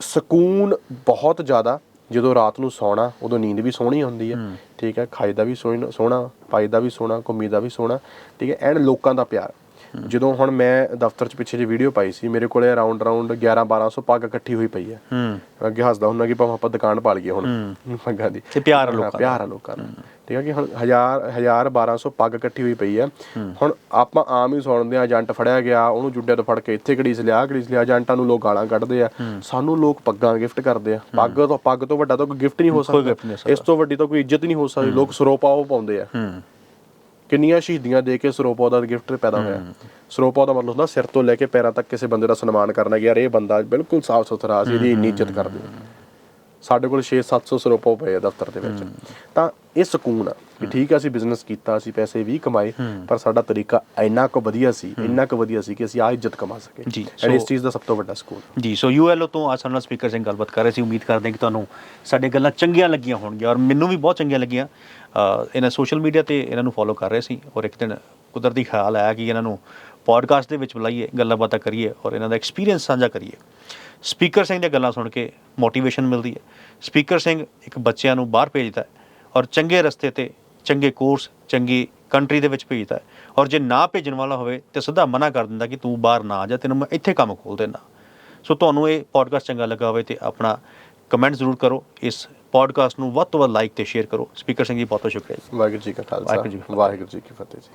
ਸਕੂਨ ਬਹੁਤ ਜ਼ਿਆਦਾ ਜਦੋਂ ਰਾਤ ਨੂੰ ਸੌਣਾ ਉਦੋਂ ਨੀਂਦ ਵੀ ਸੋਹਣੀ ਹੁੰਦੀ ਹੈ। ਠੀਕ ਹੈ ਖਾਈ ਦਾ ਵੀ ਸੋਹਣਾ ਸੋਹਣਾ ਪਾਈ ਦਾ ਵੀ ਸੋਹਣਾ ਘੁੰਮੀ ਦਾ ਵੀ ਸੋਹਣਾ। ਠੀਕ ਹੈ ਐਂਡ ਲੋਕਾਂ ਦਾ ਪਿਆਰ। ਜਦੋਂ ਹੁਣ ਮੈਂ ਦਫ਼ਤਰ 'ਚ ਪਿੱਛੇ ਜੇ ਵੀਡੀਓ ਪਾਈ ਸੀ ਮੇਰੇ ਕੋਲੇ ਅਰਾਊਂਡ ਅਰਾਊਂਡ 11 1200 ਪੱਗ ਇਕੱਠੀ ਹੋਈ ਪਈ ਹੈ। ਹੂੰ। ਅੱਗੇ ਹੱਸਦਾ ਹੁੰਦਾ ਕਿ ਭਾਵੇਂ ਆਪਾਂ ਦੁਕਾਨ ਪਾ ਲਈਏ ਹੁਣ। ਪੱਗਾਂ ਦੀ ਤੇ ਪਿਆਰ ਆ ਲੋਕਾਂ ਦਾ। ਪਿਆਰ ਆ ਲੋਕਾਂ ਦਾ। ਠੀਕ ਹੈ ਕਿ ਹੁਣ 1000 1000 1200 ਪੱਗ ਇਕੱਠੀ ਹੋਈ ਪਈ ਹੈ। ਹੁਣ ਆਪਾਂ ਆਮ ਹੀ ਸੁਣਦੇ ਆ ਏਜੰਟ ਫੜਿਆ ਗਿਆ ਉਹਨੂੰ ਜੁੱਡਿਆਂ ਤੋਂ ਫੜ ਕੇ ਇੱਥੇ ਘੜੀਸ ਲਿਆ ਘੜੀਸ ਲਿਆ ਏਜੰਟਾਂ ਨੂੰ ਲੋਕ ਗਾਲਾਂ ਕੱਢਦੇ ਆ। ਸਾਨੂੰ ਲੋਕ ਪੱਗਾਂ ਗਿਫਟ ਕਰਦੇ ਆ। ਪੱਗ ਤੋਂ ਪੱਗ ਤੋਂ ਵੱਡਾ ਤਾਂ ਕੋਈ ਗਿਫਟ ਨਹੀਂ ਹੋ ਸਕਦਾ। ਇਸ ਤੋਂ ਵੱਡੀ ਤਾਂ ਕੋਈ ਇੱਜ਼ਤ ਨਹੀਂ ਹੋ ਸਕਦੀ। ਲੋਕ ਸਰੋਪਾ ਉਹ ਪਾਉਂਦੇ ਆ। ਕਿੰਨੀਆਂ ਸ਼ਹੀਦੀਆਂ ਦੇ ਕੇ ਸਰੋਪਾ ਦਾ ਗਿਫਟ ਪੈਦਾ ਹੋਇਆ ਸਰੋਪਾ ਦਾ ਮਤਲਬ ਹੁੰਦਾ ਸਿਰ ਤੋਂ ਲੈ ਕੇ ਪੈਰਾਂ ਤੱਕ ਕਿਸੇ ਬੰਦੇ ਦਾ ਸਨਮਾਨ ਕਰਨਾ ਕਿ ਯਾਰ ਇਹ ਬੰਦਾ ਬਿਲਕੁਲ ਸਾਫ਼ ਸੁਥਰਾ ਸੀ ਇਹਦੀ ਇੰਨੀ ਇੱਜ਼ਤ ਕਰਦੇ। ਸਾਡੇ ਕੋਲ 6-700 ਸਰੋਪਾ ਪਏ ਆ ਦਫ਼ਤਰ ਦੇ ਵਿੱਚ। ਤਾਂ ਇਹ ਸਕੂਨ ਆ ਕਿ ਠੀਕ ਆ ਅਸੀਂ ਬਿਜ਼ਨਸ ਕੀਤਾ ਅਸੀਂ ਪੈਸੇ ਵੀ ਕਮਾਏ ਪਰ ਸਾਡਾ ਤਰੀਕਾ ਇੰਨਾ ਕੁ ਵਧੀਆ ਸੀ ਇੰਨਾ ਕੁ ਵਧੀਆ ਸੀ ਕਿ ਅਸੀਂ ਆ ਇੱਜ਼ਤ ਕਮਾ ਸਕੇ ਜੀ, ਐਂਡ ਇਸ ਚੀਜ਼ ਦਾ ਸਭ ਤੋਂ ਵੱਡਾ ਸਕੂਨ। ਜੀ ਸੋ ਯੂਐਲਓ ਤੋਂ ਅੱਜ ਸਾਡੇ ਨਾਲ ਸਪੀਕਰ ਸਿੰਘ ਗੱਲਬਾਤ ਕਰ ਰਹੇ ਸੀ। ਉਮੀਦ ਕਰਦੇ ਹਾਂ ਕਿ ਤੁਹਾਨੂੰ ਸਾਡੇ ਗੱਲਾਂ ਚੰਗੀਆਂ ਲੱਗੀਆਂ ਹੋਣਗੀਆਂ ਔਰ ਮੈਨੂੰ ਵੀ ਬਹੁਤ ਚੰਗੀਆਂ ਲੱਗੀਆਂ। ਇਹਨਾਂ ਸੋਸ਼ਲ ਮੀਡੀਆ ਤੇ ਇਹਨਾਂ ਨੂੰ ਫੋਲੋ ਕਰ ਰਹੇ ਸੀ ਔਰ ਇੱਕ ਦਿਨ ਕੁਦਰਤੀ ਖਿਆਲ ਆਇਆ ਕਿ ਇਹਨਾਂ ਨੂੰ ਪੋਡਕਾਸਟ ਦੇ ਵਿੱਚ ਬੁਲਾਈਏ ਗੱਲਾਂ ਬਾਤਾਂ ਕਰੀਏ ਔਰ ਇਹਨਾਂ ਦਾ ਐਕਸਪੀਰੀਅੰਸ ਸਾਂਝਾ ਕਰੀਏ। ਸਪੀਕਰ ਸਿੰਘ ਦੀਆਂ ਗੱਲਾਂ ਸੁਣ ਕੇ ਮੋਟੀਵੇਸ਼ਨ ਮਿਲਦੀ ਹੈ। ਸਪੀਕਰ ਸਿੰਘ ਇੱਕ ਬੱਚਿਆਂ ਨੂੰ ਬਾਹਰ ਭੇਜਦਾ ਹੈ ਔਰ ਚੰਗੇ ਰਸਤੇ ਤੇ ਚੰਗੇ ਕੋਰਸ ਚੰਗੀ ਕੰਟਰੀ ਦੇ ਵਿੱਚ ਭੇਜਦਾ ਹੈ। ਔਰ ਜੇ ਨਾ ਭੇਜਣ ਵਾਲਾ ਹੋਵੇ ਤੇ ਸਿੱਧਾ ਮਨਾ ਕਰ ਦਿੰਦਾ ਕਿ ਤੂੰ ਬਾਹਰ ਨਾ ਜਾ ਤੈਨੂੰ ਮੈਂ ਇੱਥੇ ਕੰਮ ਖੋਲ ਦੇਣਾ ਸੋ ਤੁਹਾਨੂੰ ਇਹ ਪੋਡਕਾਸਟ ਚੰਗਾ ਲੱਗਾ ਹੋਵੇ ਤੇ ਆਪਣਾ ਕਮੈਂਟ ਜ਼ਰੂਰ ਕਰੋ। ਇਸ ਪੋਡਕਾਸਟ ਨੂੰ ਵੱਧ ਤੋਂ ਵੱਧ ਲਾਈਕ ਤੇ ਸ਼ੇਅਰ ਕਰੋ। ਸਪੀਕਰ ਸਿੰਘ ਜੀ ਬਹੁਤ ਬਹੁਤ ਸ਼ੁਕਰੀਆ ਵਾਹਿਗੁਰੂ ਜੀ ਕਾ ਖਾਲਸਾ। ਵਾਹਿਗੁਰੂ ਜੀ ਕੀ ਫਤਿਹ। ਵਾਹਿਗੁਰੂ ਜੀ ਕੀ ਫਤਿਹ ਜੀ।